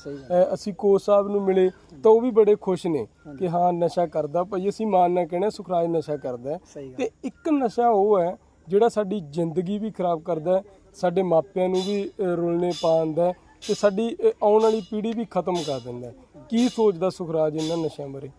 ਅਸੀਂ ਕੋਚ ਸਾਹਿਬ ਨੂੰ ਮਿਲੇ ਤਾਂ ਉਹ ਵੀ ਬੜੇ ਖੁਸ਼ ਨੇ ਕਿ ਹਾਂ ਨਸ਼ਾ ਕਰਦਾ ਭਾਈ ਅਸੀਂ ਮਾਨ ਨਾ ਕਹਿਣਾ ਸੁਖਰਾਜ ਨਸ਼ਾ ਕਰਦਾ ਤੇ ਇੱਕ ਨਸ਼ਾ ਉਹ ਹੈ ਜਿਹੜਾ ਸਾਡੀ ਜ਼ਿੰਦਗੀ ਵੀ ਖਰਾਬ ਕਰਦਾ ਸਾਡੇ ਮਾਪਿਆਂ ਨੂੰ ਵੀ ਰੁਲਣੇ ਪਾਉਂਦਾ ਤੇ ਸਾਡੀ ਆਉਣ ਵਾਲੀ ਪੀੜ੍ਹੀ ਵੀ ਖਤਮ ਕਰ ਦਿੰਦਾ ਕੀ ਸੋਚਦਾ ਸੁਖਰਾਜ ਇਹਨਾਂ ਨਸ਼ਿਆਂ ਬਾਰੇ?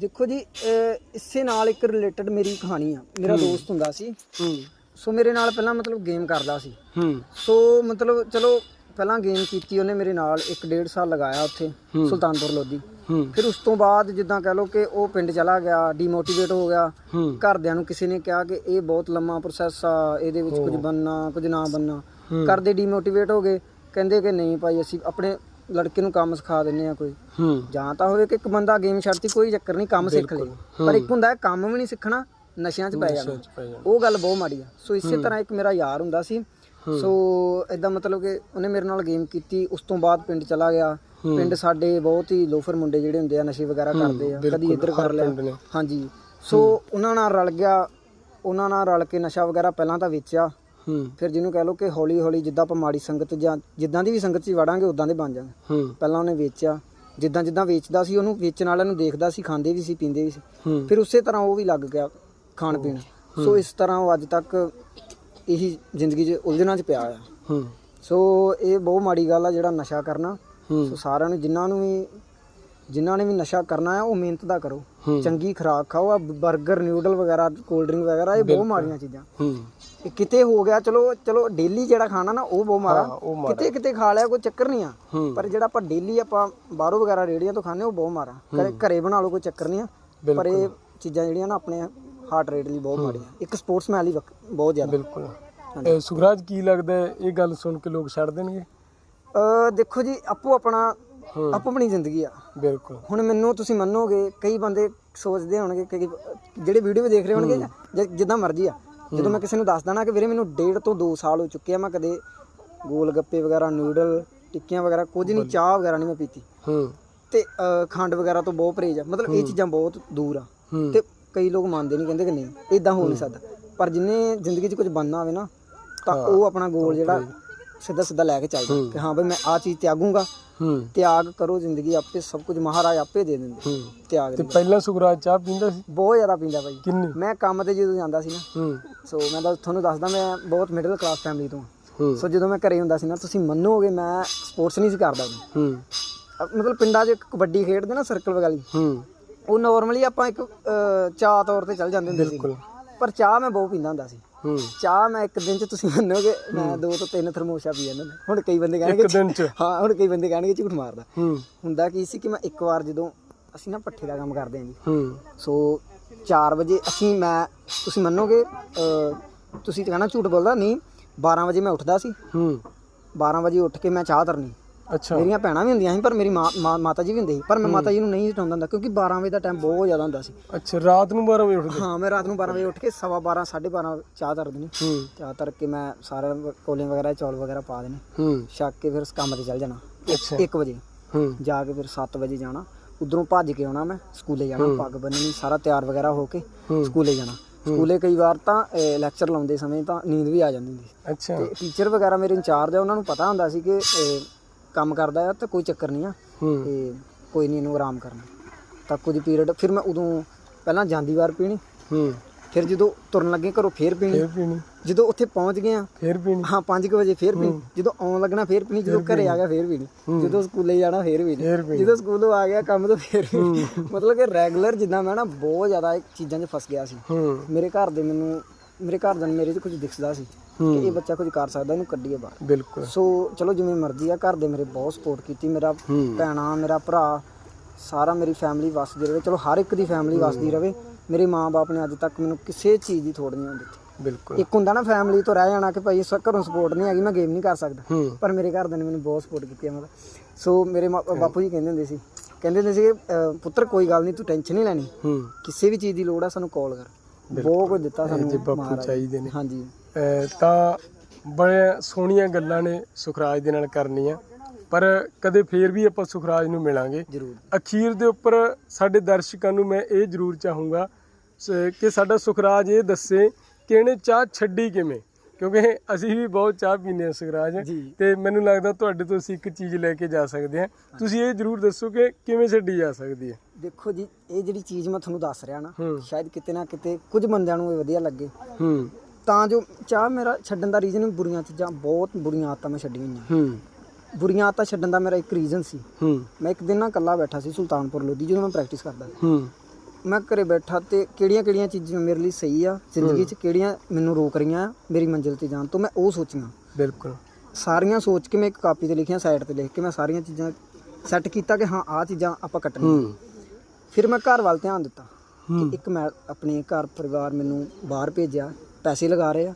ਦੇਖੋ ਜੀ ਅਹ ਇਸੇ ਨਾਲ ਇੱਕ ਰਿਲੇਟਡ ਮੇਰੀ ਕਹਾਣੀ ਆ। ਮੇਰਾ ਦੋਸਤ ਹੁੰਦਾ ਸੀ। ਹੂੰ। ਸੋ ਮੇਰੇ ਨਾਲ ਪਹਿਲਾਂ ਮਤਲਬ ਗੇਮ ਕਰਦਾ ਸੀ। ਹੂੰ। ਸੋ ਮਤਲਬ ਚਲੋ ਪਹਿਲਾਂ ਗੇਮ ਕੀਤੀ ਉਹਨੇ ਮੇਰੇ ਨਾਲ 1.5 ਸਾਲ ਲਗਾਇਆ ਉੱਥੇ। ਸੁਲਤਾਨਪੁਰ ਲੋਧੀ। ਹੂੰ। ਫਿਰ ਉਸ ਤੋਂ ਬਾਅਦ ਜਿੱਦਾਂ ਕਹਿ ਲਓ ਕਿ ਉਹ ਪਿੰਡ ਚਲਾ ਗਿਆ ਡੀਮੋਟੀਵੇਟ ਹੋ ਗਿਆ। ਹੂੰ। ਘਰਦਿਆਂ ਨੂੰ ਕਿਸੇ ਨੇ ਕਿਹਾ ਕਿ ਇਹ ਬਹੁਤ ਲੰਮਾ ਪ੍ਰੋਸੈਸ ਆ ਇਹਦੇ ਵਿੱਚ ਕੁਝ ਬੰਨਾ ਕੁਝ ਨਾ ਹੂੰ। ਕਰਦੇ ਡੀਮੋਟੀਵੇਟ ਹੋ ਗਏ। ਕਹਿੰਦੇ ਕਿ ਨਹੀਂ ਭਾਈ ਅਸੀਂ ਆਪਣੇ ਲੜਕੇ ਨੂੰ ਕੰਮ ਸਿਖਾ ਦਿੰਨੇ ਆ ਕੋਈ। ਹੂੰ। ਜਾਂ ਤਾਂ ਹੋਵੇ ਕਿ ਇੱਕ ਬੰਦਾ ਗੇਮ ਛੱਡਤੀ ਕੋਈ ਚੱਕਰ ਨਹੀਂ ਕੰਮ ਸਿੱਖ ਲੇ। ਪਰ ਇੱਕ ਹੁੰਦਾ ਹੈ ਕੰਮ ਵੀ ਨਹੀਂ ਸਿੱਖਣਾ ਨਸ਼ਿਆਂ 'ਚ ਪੈ ਜਾਣਾ। ਉਹ ਗੱਲ ਬਹੁਤ ਮਾੜੀ ਆ। ਸੋ ਇਸੇ ਤਰ੍ਹਾਂ ਇੱਕ ਮੇਰਾ ਯਾਰ ਹੁੰਦਾ ਸੀ। ਸੋ ਇਦਾਂ ਮਤਲਬ ਕਿ ਉਹਨੇ ਮੇਰੇ ਨਾਲ ਗੇਮ ਕੀਤੀ। ਉਸ ਤੋਂ ਬਾਅਦ ਪਿੰਡ ਚਲਾ ਗਿਆ। ਪਿੰਡ ਸਾਡੇ ਬਹੁਤ ਹੀ ਲੋਫਰ ਮੁੰਡੇ ਜਿਹੜੇ ਹੁੰਦੇ ਆ ਨਸ਼ੇ ਵਗੈਰਾ ਕਰਦੇ ਆ। ਕਦੀ ਇੱਧਰ ਕਰ ਲਿਆ। ਨੇ। ਹਾਂਜੀ। ਸੋ ਉਹਨਾਂ ਨਾਲ ਰਲ ਗਿਆ। ਉਹਨਾਂ ਨਾਲ ਰਲ ਕੇ ਨਸ਼ਾ ਵਗੈਰਾ ਪਹਿਲਾਂ ਤਾਂ ਵੇਚਿਆ। ਹੂੰ। ਫਿਰ ਜਿਹਨੂੰ ਕਹਿ ਲਓ ਕਿ ਹੌਲੀ ਹੌਲੀ ਜਿੱਦਾਂ ਆਪਾਂ ਮਾੜੀ ਸੰਗਤ ਜਾਂ ਜਿੱਦਾਂ ਦੀ ਵੀ ਸੰਗਤ 'ਚ ਵੜਾਂਗੇ ਉਦਾਂ ਦੇ ਬਣ ਜਾਵਾਂਗੇ ਹੂੰ। ਪਹਿਲਾਂ ਉਹਨੇ ਵੇਚਿਆ ਜਿੱਦਾਂ ਜਿੱਦਾਂ ਵੇਚਦਾ ਸੀ ਉਹਨੂੰ ਵੇਚਣ ਵਾਲਿਆਂ ਨੂੰ ਦੇਖਦਾ ਸੀ ਖਾਂਦੇ ਵੀ ਸੀ ਪੀਂਦੇ ਵੀ ਸੀ। ਹੂੰ। ਫਿਰ ਉਸੇ ਤਰ੍ਹਾਂ ਉਹ ਵੀ ਲੱਗ ਗਿਆ ਖਾਣ ਪੀਣ। ਸੋ ਇਸ ਤਰ੍ਹਾਂ ਉਹ ਅੱਜ ਤੱਕ ਇਹੀ ਜ਼ਿੰਦਗੀ 'ਚ ਉਲਝਣਾਂ 'ਚ ਪਿਆ ਆ। ਹੂੰ। ਸੋ ਇਹ ਬਹੁਤ ਮਾੜੀ ਗੱਲ ਆ ਜਿਹੜਾ ਨਸ਼ਾ ਕਰਨਾ। ਸੋ ਸਾਰਿਆਂ ਨੂੰ ਜਿਨ੍ਹਾਂ ਨੂੰ ਵੀ ਜਿਨ੍ਹਾਂ ਨੇ ਵੀ ਨਸ਼ਾ ਕਰਨਾ ਹੈ ਉਹ ਮਿਹਨਤ ਦਾ ਕਰੋ। ਚੰਗੀ ਖੁਰਾਕ ਖਾਓ ਆ 버ਗਰ ਨਿਊਡਲ ਵਗੈਰਾ ਕੋਲਡ ਡਰਿੰਕ ਵਗੈਰਾ ਇਹ ਬਹੁਤ ਮਾੜੀਆਂ ਚੀਜ਼ਾਂ। ਇਹ ਕਿਤੇ ਹੋ ਗਿਆ ਚਲੋ ਚਲੋ ਡੇਲੀ ਜਿਹੜਾ ਖਾਣਾ ਨਾ ਉਹ ਬਹੁਤ ਮਾੜਾ। ਕਿਤੇ ਕਿਤੇ ਖਾ ਲਿਆ ਕੋਈ ਚੱਕਰ ਨਹੀਂ ਆ। ਪਰ ਜਿਹੜਾ ਆਪਾਂ ਡੇਲੀ ਆਪਾਂ ਬਾਹਰੋਂ ਵਗੈਰਾ ਰੇੜੀਆਂ ਤੋਂ ਖਾਂਦੇ ਉਹ ਬਹੁਤ ਮਾੜਾ। ਘਰੇ ਬਣਾ ਲਓ ਕੋਈ ਚੱਕਰ ਨਹੀਂ ਆ। ਪਰ ਇਹ ਚੀਜ਼ਾਂ ਜਿਹੜੀਆਂ ਨਾ ਆਪਣੇ ਹਾਰਟ ਰੇਟ ਲਈ ਬਹੁਤ ਮਾੜੀਆਂ। ਇੱਕ ਸਪੋਰਟਸਮੈਨ ਲਈ ਬਹੁਤ ਜ਼ਿਆਦਾ। ਬਿਲਕੁਲ। ਸੁਖਰਾਜ ਕੀ ਲੱਗਦਾ ਇਹ ਗੱਲ ਸੁਣ ਕੇ ਲੋਕ ਛੱਡ ਦੇਣਗੇ? ਅ ਦੇਖੋ ਜੀ ਆਪੋ ਆਪਣਾ ਆਪੋ ਆਪਣੀ ਜ਼ਿੰਦਗੀ ਆ। ਬਿਲਕੁਲ। ਹੁਣ ਮੈਨੂੰ ਤੁਸੀਂ ਮੰਨੋਗੇ ਕਈ ਬੰਦੇ ਸੋਚਦੇ ਹੋਣਗੇ ਕਿ ਜਿਹੜੇ ਵੀਡੀਓ ਦੇਖ ਰਹੇ ਹੋਣਗੇ ਜਾਂ ਜਿੱਦਾਂ ਮਰਜ਼ੀ ਆ। ਜਦੋਂ ਮੈਂ ਕਿਸੇ ਨੂੰ ਦੱਸਦਾ ਨਾ ਕਿ ਵੀਰੇ ਮੈਨੂੰ ਡੇਢ ਤੋਂ 2 ਸਾਲ ਹੋ ਚੁੱਕੇ ਆ ਮੈਂ ਕਦੇ ਗੋਲ ਗੱਪੇ ਵਗੈਰਾ ਨੂਡਲ ਟਿੱਕੀਆਂ ਵਗੈਰਾ ਕੁਝ ਨਹੀਂ ਚਾਹ ਵਗੈਰਾ ਨਹੀਂ ਮੈਂ ਪੀਤੀ। ਹੂੰ। ਤੇ ਖੰਡ ਵਗੈਰਾ ਤੋਂ ਬਹੁਤ ਪਰਹੇਜ਼ ਆ। ਮਤਲਬ ਇਹ ਚੀਜ਼ਾਂ ਬਹੁਤ ਦੂਰ ਆ। ਤੇ ਕਈ ਲੋਕ ਮੰਨਦੇ ਨਹੀਂ ਕਹਿੰਦੇ ਕਿ ਨਹੀਂ ਇਦਾਂ ਹੋ ਨਹੀਂ ਸਕਦਾ। ਪਰ ਜਿੰਨੇ ਜ਼ਿੰਦਗੀ 'ਚ ਕੁਝ ਬਣਨਾ ਹੋਵੇ ਨਾ ਤਾਂ ਉਹ ਆਪਣਾ ਗੋਲ ਜਿਹੜਾ ਸਿੱਧਾ ਸਿੱਧਾ ਲੈ ਕੇ ਚੱਲਦਾ। ਕਿ ਹਾਂ ਬਈ ਮੈਂ ਆ ਚੀਜ਼ ਤਿਆਗੂੰਗਾ। ਹੂੰ। ਤਿਆਗ ਕਰੋ ਜ਼ਿੰਦਗੀ ਆਪੇ ਸਭ ਕੁਝ ਮਹਾਰਾਜ ਆਪੇ ਦੇ ਦਿੰਦੇ। ਹੂੰ। ਤਿਆਗ ਤੇ ਪਹਿਲਾਂ ਸੁਖਰਾਜ ਚਾਹ ਪੀਂਦਾ ਸੀ? ਬਹੁਤ ਜ਼ਿਆਦਾ ਪੀਂਦਾ ਬਾਈ ਕਿੰਨੀ? ਮੈਂ ਕੰਮ ਤੇ ਜਦੋਂ ਜਾਂਦਾ ਸੀ ਨਾ ਹੂੰ। ਸੋ ਮੈਂ ਤਾਂ ਤੁਹਾਨੂੰ ਦੱਸਦਾ ਮੈਂ ਬਹੁਤ ਮਿਡਲ ਕਲਾਸ ਫੈਮਿਲੀ ਤੋਂ ਸੋ ਜਦੋਂ ਮੈਂ ਘਰੇ ਹੁੰਦਾ ਸੀ ਨਾ ਤੁਸੀਂ ਮੰਨੋਗੇ ਮੈਂ ਸਪੋਰਟਸ ਨਹੀਂ ਸੀ ਕਰਦਾ। ਹੂੰ। ਮਤਲਬ ਪਿੰਡਾਂ 'ਚ ਇੱਕ ਕਬੱਡੀ ਖੇਡਦੇ ਨਾ ਸਰਕਲ ਵਗਾਲੀ ਹੂੰ। ਉਹ ਨਾਰਮਲੀ ਆਪਾਂ ਇੱਕ ਚਾਹ ਤੌਰ ਤੇ ਚੱਲ ਜਾਂਦੇ ਹੁੰਦੇ ਸੀ। ਬਿਲਕੁਲ। ਪਰ ਚਾਹ ਮੈਂ ਬਹੁਤ ਪੀਂਦਾ ਹੁੰਦਾ ਸੀ। ਚਾਹ ਮੈਂ ਇੱਕ ਦਿਨ 'ਚ ਤੁਸੀਂ ਮੰਨੋਗੇ ਮੈਂ ਦੋ ਤੋਂ ਤਿੰਨ ਥਰਮੋਸ਼ਾ ਪੀ ਜਾਂਦਾ। ਹੁਣ ਕਈ ਬੰਦੇ ਇੱਕ ਕਹਿਣਗੇ ਦਿਨ ਚ? ਹਾਂ ਹੁਣ ਕਈ ਬੰਦੇ ਕਹਿਣਗੇ ਝੂਠ ਮਾਰਦਾ। ਹੁੰਦਾ ਕੀ ਸੀ ਕਿ ਮੈਂ ਇੱਕ ਵਾਰ ਜਦੋਂ ਅਸੀਂ ਨਾ ਪੱਠੇ ਦਾ ਕੰਮ ਕਰਦੇ ਹਾਂ ਜੀ। ਸੋ 4 ਵਜੇ ਅਸੀਂ ਮੈਂ ਤੁਸੀਂ ਮੰਨੋਗੇ ਤੁਸੀਂ ਤਾਂ ਕਹਿਣਾ ਝੂਠ ਬੋਲਦਾ ਨਹੀਂ 12 ਵਜੇ ਮੈਂ ਉੱਠਦਾ ਸੀ। ਹੂੰ। 12 ਵਜੇ ਉੱਠ ਕੇ ਮੈਂ ਚਾਹ ਧਰਨੀ। ਅੱਛਾ। ਮੇਰੀਆਂ ਭੈਣਾਂ ਵੀ ਹੁੰਦੀਆਂ ਸੀ ਪਰ ਮੇਰੀ ਮਾਂ ਮਾਤਾ ਜੀ ਵੀ ਹੁੰਦੇ ਸੀ। ਪਰ ਮੈਂ ਮਾਤਾ ਜੀ ਨੂੰ ਨਹੀਂ ਉਠਾਉਂਦਾ ਹੁੰਦਾ ਕਿਉਂਕਿ 12 ਵਜੇ ਦਾ ਟਾਈਮ ਬਹੁਤ ਜ਼ਿਆਦਾ ਹੁੰਦਾ ਸੀ। ਅੱਛਾ ਰਾਤ ਨੂੰ 12 ਵਜੇ ਉੱਠਦੇ? ਹਾਂ ਮੈਂ ਰਾਤ ਨੂੰ 12 ਵਜੇ ਉੱਠ ਕੇ ਸਵਾ 12 12:30 ਚਾਹ ਧਰ ਦੇਣੀ ਹੂੰ। ਚਾਹ ਧਰ ਕੇ ਮੈਂ ਸਾਰਾ ਕੋਲੇ ਵਗੈਰਾ ਚੌਲ ਵਗੈਰਾ ਪਾ ਦੇਣੇ। ਹੂੰ। ਛੱਕ ਕੇ ਫਿਰ ਕੰਮ ਤੇ ਚੱਲ ਜਾਣਾ। ਅੱਛਾ। 1 ਵਜੇ। ਹੂੰ। ਜਾ ਕੇ ਫਿਰ 7 ਵਜੇ ਜਾਣਾ। ਉਧਰੋਂ ਭੱਜ ਕੇ ਆਉਣਾ ਮੈਂ ਸਕੂਲੇ ਜਾਣਾ ਪੱਗ ਬੰਨਣੀ ਸਾਰਾ ਤਿਆਰ ਵਗੈਰਾ ਹੋ ਕੇ। ਸਕੂਲੇ ਜਾਣਾ। ਸਕੂਲੇ ਕਈ ਵਾਰ ਤਾਂ ਲੈਕਚਰ ਲਾਉਂਦੇ ਸਮੇਂ ਤਾਂ ਨੀਂਦ ਵੀ ਆ ਜਾਂਦੀ ਹੁੰਦੀ ਸੀ। ਅੱਛਾ। ਤੇ ਟੀਚਰ ਵਗੈਰਾ ਮੇਰੇ ਇੰਚਾਰਜ ਆ ਉਹਨਾਂ ਨੂੰ ਪਤਾ ਹੁੰਦਾ ਸੀ ਕਿ ਕੰਮ ਕਰਦਾ ਆ ਤਾਂ ਕੋਈ ਚੱਕਰ ਨਹੀਂ ਆ। ਤੇ ਕੋਈ ਨਹੀਂ ਇਹਨੂੰ ਆਰਾਮ ਕਰਨਾ। ਤਾਂ ਕੁਝ ਪੀਰੀਅਡ ਫਿਰ ਮੈਂ ਉਦੋਂ ਪਹਿਲਾਂ ਜਾਂਦੀ ਵਾਰ ਪੀਣੀ। ਹੂੰ। ਫਿਰ ਜਦੋਂ ਤੁਰਨ ਲੱਗੇ ਘਰੋਂ ਫੇਰ ਪੀਣੀ। ਫੇਰ ਪੀਣੀ। ਜਦੋਂ ਉੱਥੇ ਪਹੁੰਚ ਗਏ ਆ ਫੇਰ ਪੀਣੀ। ਹਾਂ 5 ਵਜੇ ਫੇਰ ਪੀਣੀ। ਜਦੋਂ ਆਉਣ ਲੱਗਣਾ ਫੇਰ ਪੀਣੀ ਜਦੋਂ ਘਰੇ ਆ ਗਿਆ ਫੇਰ ਪੀਣੀ। ਜਦੋਂ ਸਕੂਲੇ ਜਾਣਾ ਫੇਰ ਪੀਣੀ। ਜਦੋਂ ਸਕੂਲੋਂ ਆ ਗਿਆ ਕੰਮ ਤੋਂ ਫੇਰ ਪੀਣੀ। ਮਤਲਬ ਕਿ ਰੈਗੂਲਰ ਜਿੱਦਾਂ ਮੈਂ ਨਾ ਬਹੁਤ ਜ਼ਿਆਦਾ ਚੀਜ਼ਾਂ 'ਚ ਫਸ ਗਿਆ ਸੀ। ਮੇਰੇ ਘਰ ਦੇ ਮੈਨੂੰ ਮੇਰੇ ਘਰ ਦੇ ਮੇਰੇ 'ਚ ਕੁਝ ਦਿਖਦਾ ਸੀ। ਕਿ ਇਹ ਬੱਚਾ ਕੁਝ ਕਰ ਸਕਦਾ ਇਹਨੂੰ ਕੱਢੀਏ ਬਾਹਰ। ਬਿਲਕੁਲ। ਸੋ ਚਲੋ ਜਿਵੇਂ ਮਰਜ਼ੀ ਆ ਘਰ ਦੇ ਮੇਰੇ ਬਹੁਤ ਸਪੋਰਟ ਕੀਤੀ ਮੇਰਾ ਭੈਣਾ ਮੇਰਾ ਭਰਾ ਸਾਰਾ ਮੇਰੀ ਫੈਮਿਲੀ ਵਸਦੀ ਰਵੇ ਚਲੋ ਹਰ ਇੱਕ ਦੀ ਫੈਮਿਲੀ ਵਸਦੀ ਰਵੇ ਮੇਰੇ ਮਾਪੇ ਨੇ ਅੱਜ ਤੱਕ ਮੈਨੂੰ ਕਿਸੇ ਚੀਜ਼ ਦੀ ਥੋੜ ਨਹੀਂ ਹੋਣ ਦਿੱਤੀ। ਬਿਲਕੁਲ। ਇੱਕ ਹੁੰਦਾ ਨਾ ਫੈਮਿਲੀ ਤੋਂ ਰਹਿ ਜਾਣਾ ਕਿ ਭਾਈ ਘਰੋਂ ਸਪੋਰਟ ਨਹੀਂ ਹੈਗੀ ਮੈਂ ਗੇਮ ਨਹੀਂ ਕਰ ਸਕਦਾ। ਪਰ ਮੇਰੇ ਘਰ ਦੇ ਨੇ ਮੈਨੂੰ ਬਹੁਤ ਸਪੋਰਟ ਕੀਤੀ ਮਤਲਬ। ਸੋ ਮੇਰੇ ਬਾਪੂ ਜੀ ਕਹਿੰਦੇ ਹੁੰਦੇ ਸੀ ਕਹਿੰਦੇ ਹੁੰਦੇ ਸੀ ਪੁੱਤਰ ਕੋਈ ਗੱਲ ਨਹੀਂ ਤੂੰ ਟੈਨਸ਼ਨ ਨਹੀਂ ਲੈਣੀ। ਕਿਸੇ ਵੀ ਚੀਜ਼ ਦੀ ਲੋੜ ਆ ਸਾਨੂੰ ਕਾਲ ਕਰ। ਬਹੁਤ ਕੁਝ ਦਿੱਤਾ ਜੇ ਸਾਨੂੰ ਬਾਪੂ ਚਾਹੀਦੇ ਨੇ। ਹਾਂਜੀ। ਤਾਂ ਬੜੇ ਸੋਹਣੀਆਂ ਗੱਲਾਂ ਨੇ ਸੁਖਰਾਜ ਦੇ ਨਾਲ ਕਰਨੀਆਂ। ਪਰ ਕਦੇ ਫੇਰ ਵੀ ਆਪਾਂ ਸੁਖਰਾਜ ਨੂੰ ਮਿਲਾਂਗੇ। ਜ਼ਰੂਰ। ਅਖੀਰ ਦੇ ਉੱਪਰ ਸਾਡੇ ਦਰਸ਼ਕਾਂ ਨੂੰ ਮੈਂ ਇਹ ਜ਼ਰੂਰ ਚਾਹੂੰਗਾ ਕਿ ਸਾਡਾ ਸੁਖਰਾਜ ਇਹ ਦੱਸੇ ਕਿ ਇਹਨੇ ਚਾਹ ਛੱਡੀ ਕਿਵੇਂ? ਕਿਉਂਕਿ ਅਸੀਂ ਵੀ ਬਹੁਤ ਚਾਹ ਪੀਂਦੇ ਹਾਂ ਸੁਖਰਾਜ। ਤੇ ਮੈਨੂੰ ਲੱਗਦਾ ਤੁਹਾਡੇ ਤੋਂ ਅਸੀਂ ਇੱਕ ਚੀਜ਼ ਲੈ ਕੇ ਜਾ ਸਕਦੇ ਹਾਂ। ਤੁਸੀਂ ਇਹ ਜ਼ਰੂਰ ਦੱਸੋ ਕਿ ਕਿਵੇਂ ਛੱਡੀ ਜਾ ਸਕਦੀ ਹੈ। ਦੇਖੋ ਜੀ ਇਹ ਜਿਹੜੀ ਚੀਜ਼ ਮੈਂ ਤੁਹਾਨੂੰ ਦੱਸ ਰਿਹਾ ਨਾ ਸ਼ਾਇਦ ਕਿਤੇ ਨਾ ਕਿਤੇ ਕੁਝ ਬੰਦਿਆਂ ਨੂੰ ਇਹ ਵਧੀਆ ਲੱਗੇ। ਹੂੰ। ਤਾਂ ਜੋ ਚਾਹ ਮੇਰਾ ਛੱਡਣ ਦਾ ਰੀਜ਼ਨ ਬੁਰੀਆਂ ਚੀਜ਼ਾਂ ਬਹੁਤ ਬੁਰੀਆਂ ਆਦਤਾਂ ਮੈਂ ਛੱਡੀਆਂ ਹੋਈਆਂ। ਹੂੰ। ਬੁਰੀਆਂ ਆਦਤਾਂ ਛੱਡਣ ਦਾ ਮੇਰਾ ਇੱਕ ਰੀਜ਼ਨ ਸੀ। ਹੂੰ। ਮੈਂ ਇੱਕ ਦਿਨ ਨਾ ਇਕੱਲਾ ਬੈਠਾ ਸੀ ਸੁਲਤਾਨਪੁਰ ਲੋਧੀ ਜਦੋਂ ਮੈਂ ਪ੍ਰੈਕਟਿਸ ਕਰਦਾ ਸੀ। ਹੂੰ। ਮੈਂ ਘਰੇ ਬੈਠਾ ਤੇ ਕਿਹੜੀਆਂ ਕਿਹੜੀਆਂ ਚੀਜ਼ਾਂ ਮੇਰੇ ਲਈ ਸਹੀ ਆ ਜ਼ਿੰਦਗੀ 'ਚ ਕਿਹੜੀਆਂ ਮੈਨੂੰ ਰੋਕ ਰਹੀਆਂ ਮੇਰੀ ਮੰਜ਼ਿਲ ਤੇ ਜਾਣ ਤੋਂ ਮੈਂ ਉਹ ਸੋਚੀਆਂ। ਬਿਲਕੁਲ। ਸਾਰੀਆਂ ਸੋਚ ਕੇ ਮੈਂ ਇੱਕ ਕਾਪੀ ਤੇ ਲਿਖੀਆਂ ਸਾਈਡ ਤੇ ਲਿਖ ਕੇ ਮੈਂ ਸਾਰੀਆਂ ਚੀਜ਼ਾਂ ਸੈੱਟ ਕੀਤਾ ਕਿ ਹਾਂ ਆਹ ਚੀਜ਼ਾਂ ਆਪਾਂ ਕੱਟਣੀਆਂ। ਹੂੰ। ਫਿਰ ਮੈਂ ਘਰ ਵੱਲ ਧਿਆਨ ਦਿੱਤਾ ਕਿ ਇੱਕ ਮੈਂ ਆਪਣੇ ਘਰ ਪਰਿਵਾਰ ਮੈਨੂੰ ਬਾਹਰ ਭੇਜਿਆ। ਪੈਸੇ ਲਗਾ ਰਹੇ ਆ।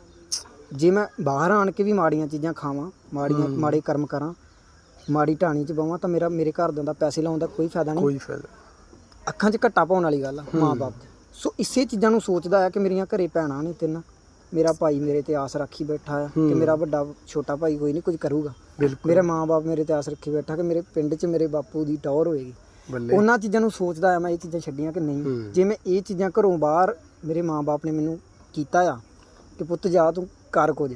ਜੇ ਮੈਂ ਬਾਹਰ ਆਣ ਕੇ ਵੀ ਮਾੜੀਆਂ ਚੀਜ਼ਾਂ ਖਾਵਾਂ ਮਾੜੀਆਂ ਮਾੜੇ ਕਰਮ ਕਰਾਂ ਮਾੜੀ ਢਾਣੀ ਚ ਬਵਾਂ ਤਾਂ ਮੇਰਾ ਮੇਰੇ ਘਰ ਦਾ ਪੈਸੇ ਲਾਉਣ ਦਾ ਕੋਈ ਫਾਇਦਾ ਨਹੀਂ। ਕੋਈ ਫਾਇਦਾ ਅੱਖਾਂ 'ਚ ਘੱਟਾ ਪਾਉਣ ਵਾਲੀ ਗੱਲ ਆ ਮਾਂ-ਬਾਪ ਦੀ ਸੋ ਇਸੇ ਚੀਜ਼ਾਂ ਨੂੰ ਸੋਚਦਾ ਆ ਕਿ ਮੇਰੀਆਂ ਘਰੇ ਭੈਣਾਂ ਨੇ ਤਿੰਨ। ਮੇਰਾ ਭਾਈ ਮੇਰੇ ਤੇ ਆਸ ਰੱਖੀ ਬੈਠਾ ਆ ਕਿ ਮੇਰਾ ਵੱਡਾ ਛੋਟਾ ਭਾਈ ਕੋਈ ਨਹੀਂ ਕੁਝ ਕਰੂਗਾ। ਮੇਰੇ ਮਾਂ-ਬਾਪ ਮੇਰੇ ਤੇ ਆਸ ਰੱਖੀ ਬੈਠਾ ਕਿ ਮੇਰੇ ਪਿੰਡ 'ਚ ਮੇਰੇ ਬਾਪੂ ਦੀ ਟੌਰ ਹੋਏਗੀ। ਉਹਨਾਂ ਚੀਜ਼ਾਂ ਨੂੰ ਸੋਚਦਾ ਆ ਮੈਂ ਇਹ ਚੀਜ਼ਾਂ ਛੱਡੀਆਂ ਕਿ ਨਹੀਂ। ਜੇ ਮੈਂ ਇਹ ਚੀਜ਼ਾਂ ਘਰੋਂ ਬਾਹਰ ਮੇਰੇ ਮਾਂ-ਬਾਪ ਨੇ ਮੈਨੂੰ ਕੀਤਾ ਆ ਕਿ ਪੁੱਤ ਜਾ ਤੂੰ ਕਰ ਕੁਝ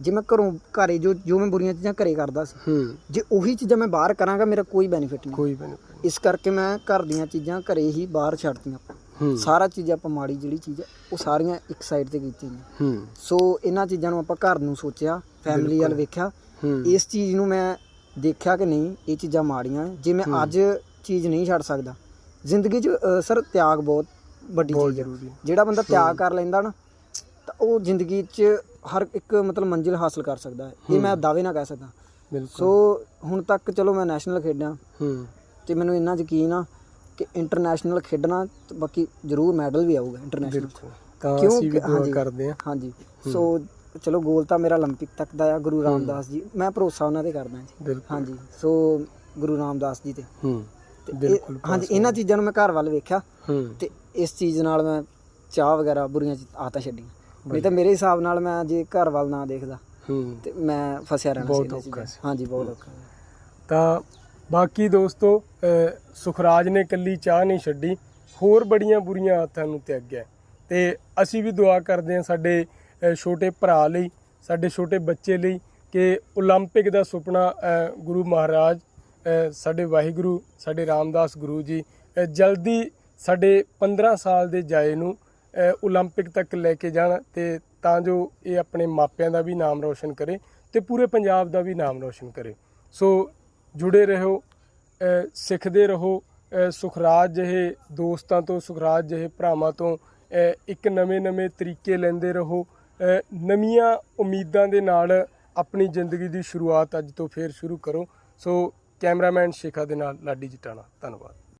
ਜੇ। ਮੈਂ ਘਰੋਂ ਘਰੇ ਜੋ ਜੋ ਮੈਂ ਬੁਰੀਆਂ ਚੀਜ਼ਾਂ ਘਰੇ ਕਰਦਾ ਸੀ ਹੂੰ। ਜੇ ਉਹੀ ਚੀਜ਼ਾਂ ਮੈਂ ਬਾਹਰ ਕਰਾਂਗਾ ਮੇਰਾ ਕੋਈ ਬੈਨੀਫਿਟ ਨਹੀਂ। ਕੋਈ ਬੈਨੀਫਿਟ ਇਸ ਕਰਕੇ ਮੈਂ ਘਰ ਦੀਆਂ ਚੀਜ਼ਾਂ ਘਰੇ ਹੀ ਬਾਹਰ ਛੱਡਤੀਆਂ। ਹੂੰ। ਸਾਰਾ ਚੀਜ਼ ਆਪਾਂ ਮਾੜੀ ਜਿਹੜੀ ਚੀਜ਼ ਆ ਉਹ ਸਾਰੀਆਂ ਇੱਕ ਸਾਈਡ ਤੇ ਕੀਤੀਆਂ ਹੂੰ। ਸੋ ਇਹਨਾਂ ਚੀਜ਼ਾਂ ਨੂੰ ਆਪਾਂ ਘਰ ਨੂੰ ਸੋਚਿਆ ਫੈਮਿਲੀ ਵੱਲ ਵੇਖਿਆ। ਹੂੰ। ਇਸ ਚੀਜ਼ ਨੂੰ ਮੈਂ ਦੇਖਿਆ ਕਿ ਨਹੀਂ ਇਹ ਚੀਜ਼ਾਂ ਮਾੜੀਆਂ ਹੈ। ਜੇ ਮੈਂ ਅੱਜ ਚੀਜ਼ ਨਹੀਂ ਛੱਡ ਸਕਦਾ। ਜ਼ਿੰਦਗੀ 'ਚ ਸਰ ਤਿਆਗ ਬਹੁਤ ਵੱਡੀ ਚੀਜ਼ ਹੈ ਹੈ। ਜਿਹੜਾ ਬੰਦਾ ਤਿਆਗ ਕਰ ਲੈਂਦਾ ਨਾ ਤਾਂ ਉਹ ਜ਼ਿੰਦਗੀ 'ਚ ਹਰ ਇੱਕ ਮਤਲਬ ਮੰਜ਼ਿਲ ਹਾਸਲ ਕਰ ਸਕਦਾ ਹੈ ਇਹ ਮੈਂ ਦਾਅਵੇ ਨਾਲ ਕਹਿ ਸਕਦਾ ਬਿਲਕੁਲ ਸੋ ਹੁਣ ਤੱਕ ਚਲੋ ਮੈਂ ਨੈਸ਼ਨਲ ਖੇਡਾਂ ਹੂੰ ਤੇ ਮੈਨੂੰ ਇੰਨਾ ਯਕੀਨ ਆ ਕਿ ਇੰਟਰਨੈਸ਼ਨਲ ਖੇਡਣਾ ਤੇ ਬਾਕੀ ਜ਼ਰੂਰ ਮੈਡਲ ਵੀ ਆਊਗਾ ਇੰਟਰਨੈਸ਼ਨਲ ਬਿਲਕੁਲ ਤਾਂ ਕਿਉਂ ਅਸੀਂ ਵੀ ਕਿ- ਦੁਆ ਹਾਂਜੀ। ਕਰਦੇ ਹਾਂ ਹਾਂਜੀ ਸੋ ਚਲੋ ਗੋਲ ਤਾਂ ਮੇਰਾ 올림픽 ਤੱਕ ਦਾ ਆ ਗੁਰੂ ਰਾਮਦਾਸ ਜੀ ਮੈਂ ਭਰੋਸਾ ਉਹਨਾਂ ਤੇ ਕਰਦਾ ਜੀ ਬਿਲਕੁਲ ਹਾਂਜੀ ਸੋ ਗੁਰੂ ਰਾਮਦਾਸ ਜੀ ਤੇ ਹੂੰ ਤੇ ਇਹ- ਬਿਲਕੁਲ ਹਾਂਜੀ ਇਹਨਾਂ ਚੀਜ਼ਾਂ ਨੂੰ ਮੈਂ ਘਰ ਵੱਲ ਵੇਖਿਆ ਹੂੰ ਤੇ ਇਸ ਚੀਜ਼ ਨਾਲ ਮੈਂ ਚਾਹ ਵਗੈਰਾ ਬੁਰੀਆਂ ਚੀਜ਼- ਆਦਤਾਂ ਛੱਡੀਆਂ ਨਹੀਂ ਤਾਂ ਮੇਰੇ ਹਿਸਾਬ ਨਾਲ ਮੈਂ ਜੇ ਘਰ ਵੱਲ ਨਾ ਦੇਖਦਾ ਹੂੰ ਤੇ ਮੈਂ ਫਸਿਆ ਰਹਿਣਾ ਬਹੁਤ ਇਹਨਾਂ ਔਖਾ ਚੀਜ਼ਾਂ 'ਚ। ਸੀ। ਹਾਂਜੀ ਬਹੁਤ ਔਖਾ ਤਾਂ ਬਾਕੀ ਦੋਸਤੋ ਅਹ ਸੁਖਰਾਜ ਨੇ ਕੱਲੀ ਚਾਹ ਨਹੀਂ ਛੱਡੀ ਹੋਰ ਬੜੀਆਂ ਬੁਰੀਆਂ ਆਦਤਾਂ ਨੂੰ ਤਿਆਗਿਆ ਤੇ ਅਸੀਂ ਵੀ ਦੁਆ ਕਰਦੇ ਹਾਂ ਸਾਡੇ ਅਹ ਛੋਟੇ ਭਰਾ ਲਈ ਸਾਡੇ ਛੋਟੇ ਬੱਚੇ ਲਈ ਕਿ 올림픽 ਦਾ ਸੁਪਨਾ ਅਹ ਗੁਰੂ ਮਹਾਰਾਜ ਅਹ ਸਾਡੇ ਵਾਹਿਗੁਰੂ ਸਾਡੇ ਰਾਮਦਾਸ ਗੁਰੂ ਜੀ ਅਹ ਜਲਦੀ ਸਾਡੇ 15 ਸਾਲ ਦੇ ਜਾਏ ਨੂੰ ਅਹ 올림픽 ਤੱਕ ਲੈ ਕੇ ਜਾਣ ਤੇ ਤਾਂ ਜੋ ਇਹ ਆਪਣੇ ਮਾਪਿਆਂ ਦਾ ਵੀ ਨਾਮ ਰੋਸ਼ਨ ਕਰੇ ਤੇ ਪੂਰੇ ਪੰਜਾਬ ਦਾ ਵੀ ਨਾਮ ਰੋਸ਼ਨ ਕਰੇ ਸੋ ਜੁੜੇ ਰਹੋ ਅਹ ਸਿੱਖਦੇ ਰਹੋ ਅਹ ਸੁਖਰਾਜ ਜਿਹੇ ਦੋਸਤਾਂ ਤੋਂ ਸੁਖਰਾਜ ਜਿਹੇ ਭਰਾਵਾਂ ਤੋਂ ਅਹ ਇੱਕ ਨਵੇਂ-ਨਵੇਂ ਤਰੀਕੇ ਲੈਂਦੇ ਰਹੋ ਅਹ ਨਵੀਆਂ ਉਮੀਦਾਂ ਦੇ ਨਾਲ ਆਪਣੀ ਜ਼ਿੰਦਗੀ ਦੀ ਸ਼ੁਰੂਆਤ ਅੱਜ ਤੋਂ ਫੇਰ ਸ਼ੁਰੂ ਕਰੋ ਸੋ ਕੈਮਰਾਮੈਨ ਸ਼ੇਖਾ ਦੇ ਨਾਲ ਲਾਡੀ ਜਟਾਣਾ ਧੰਨਵਾਦ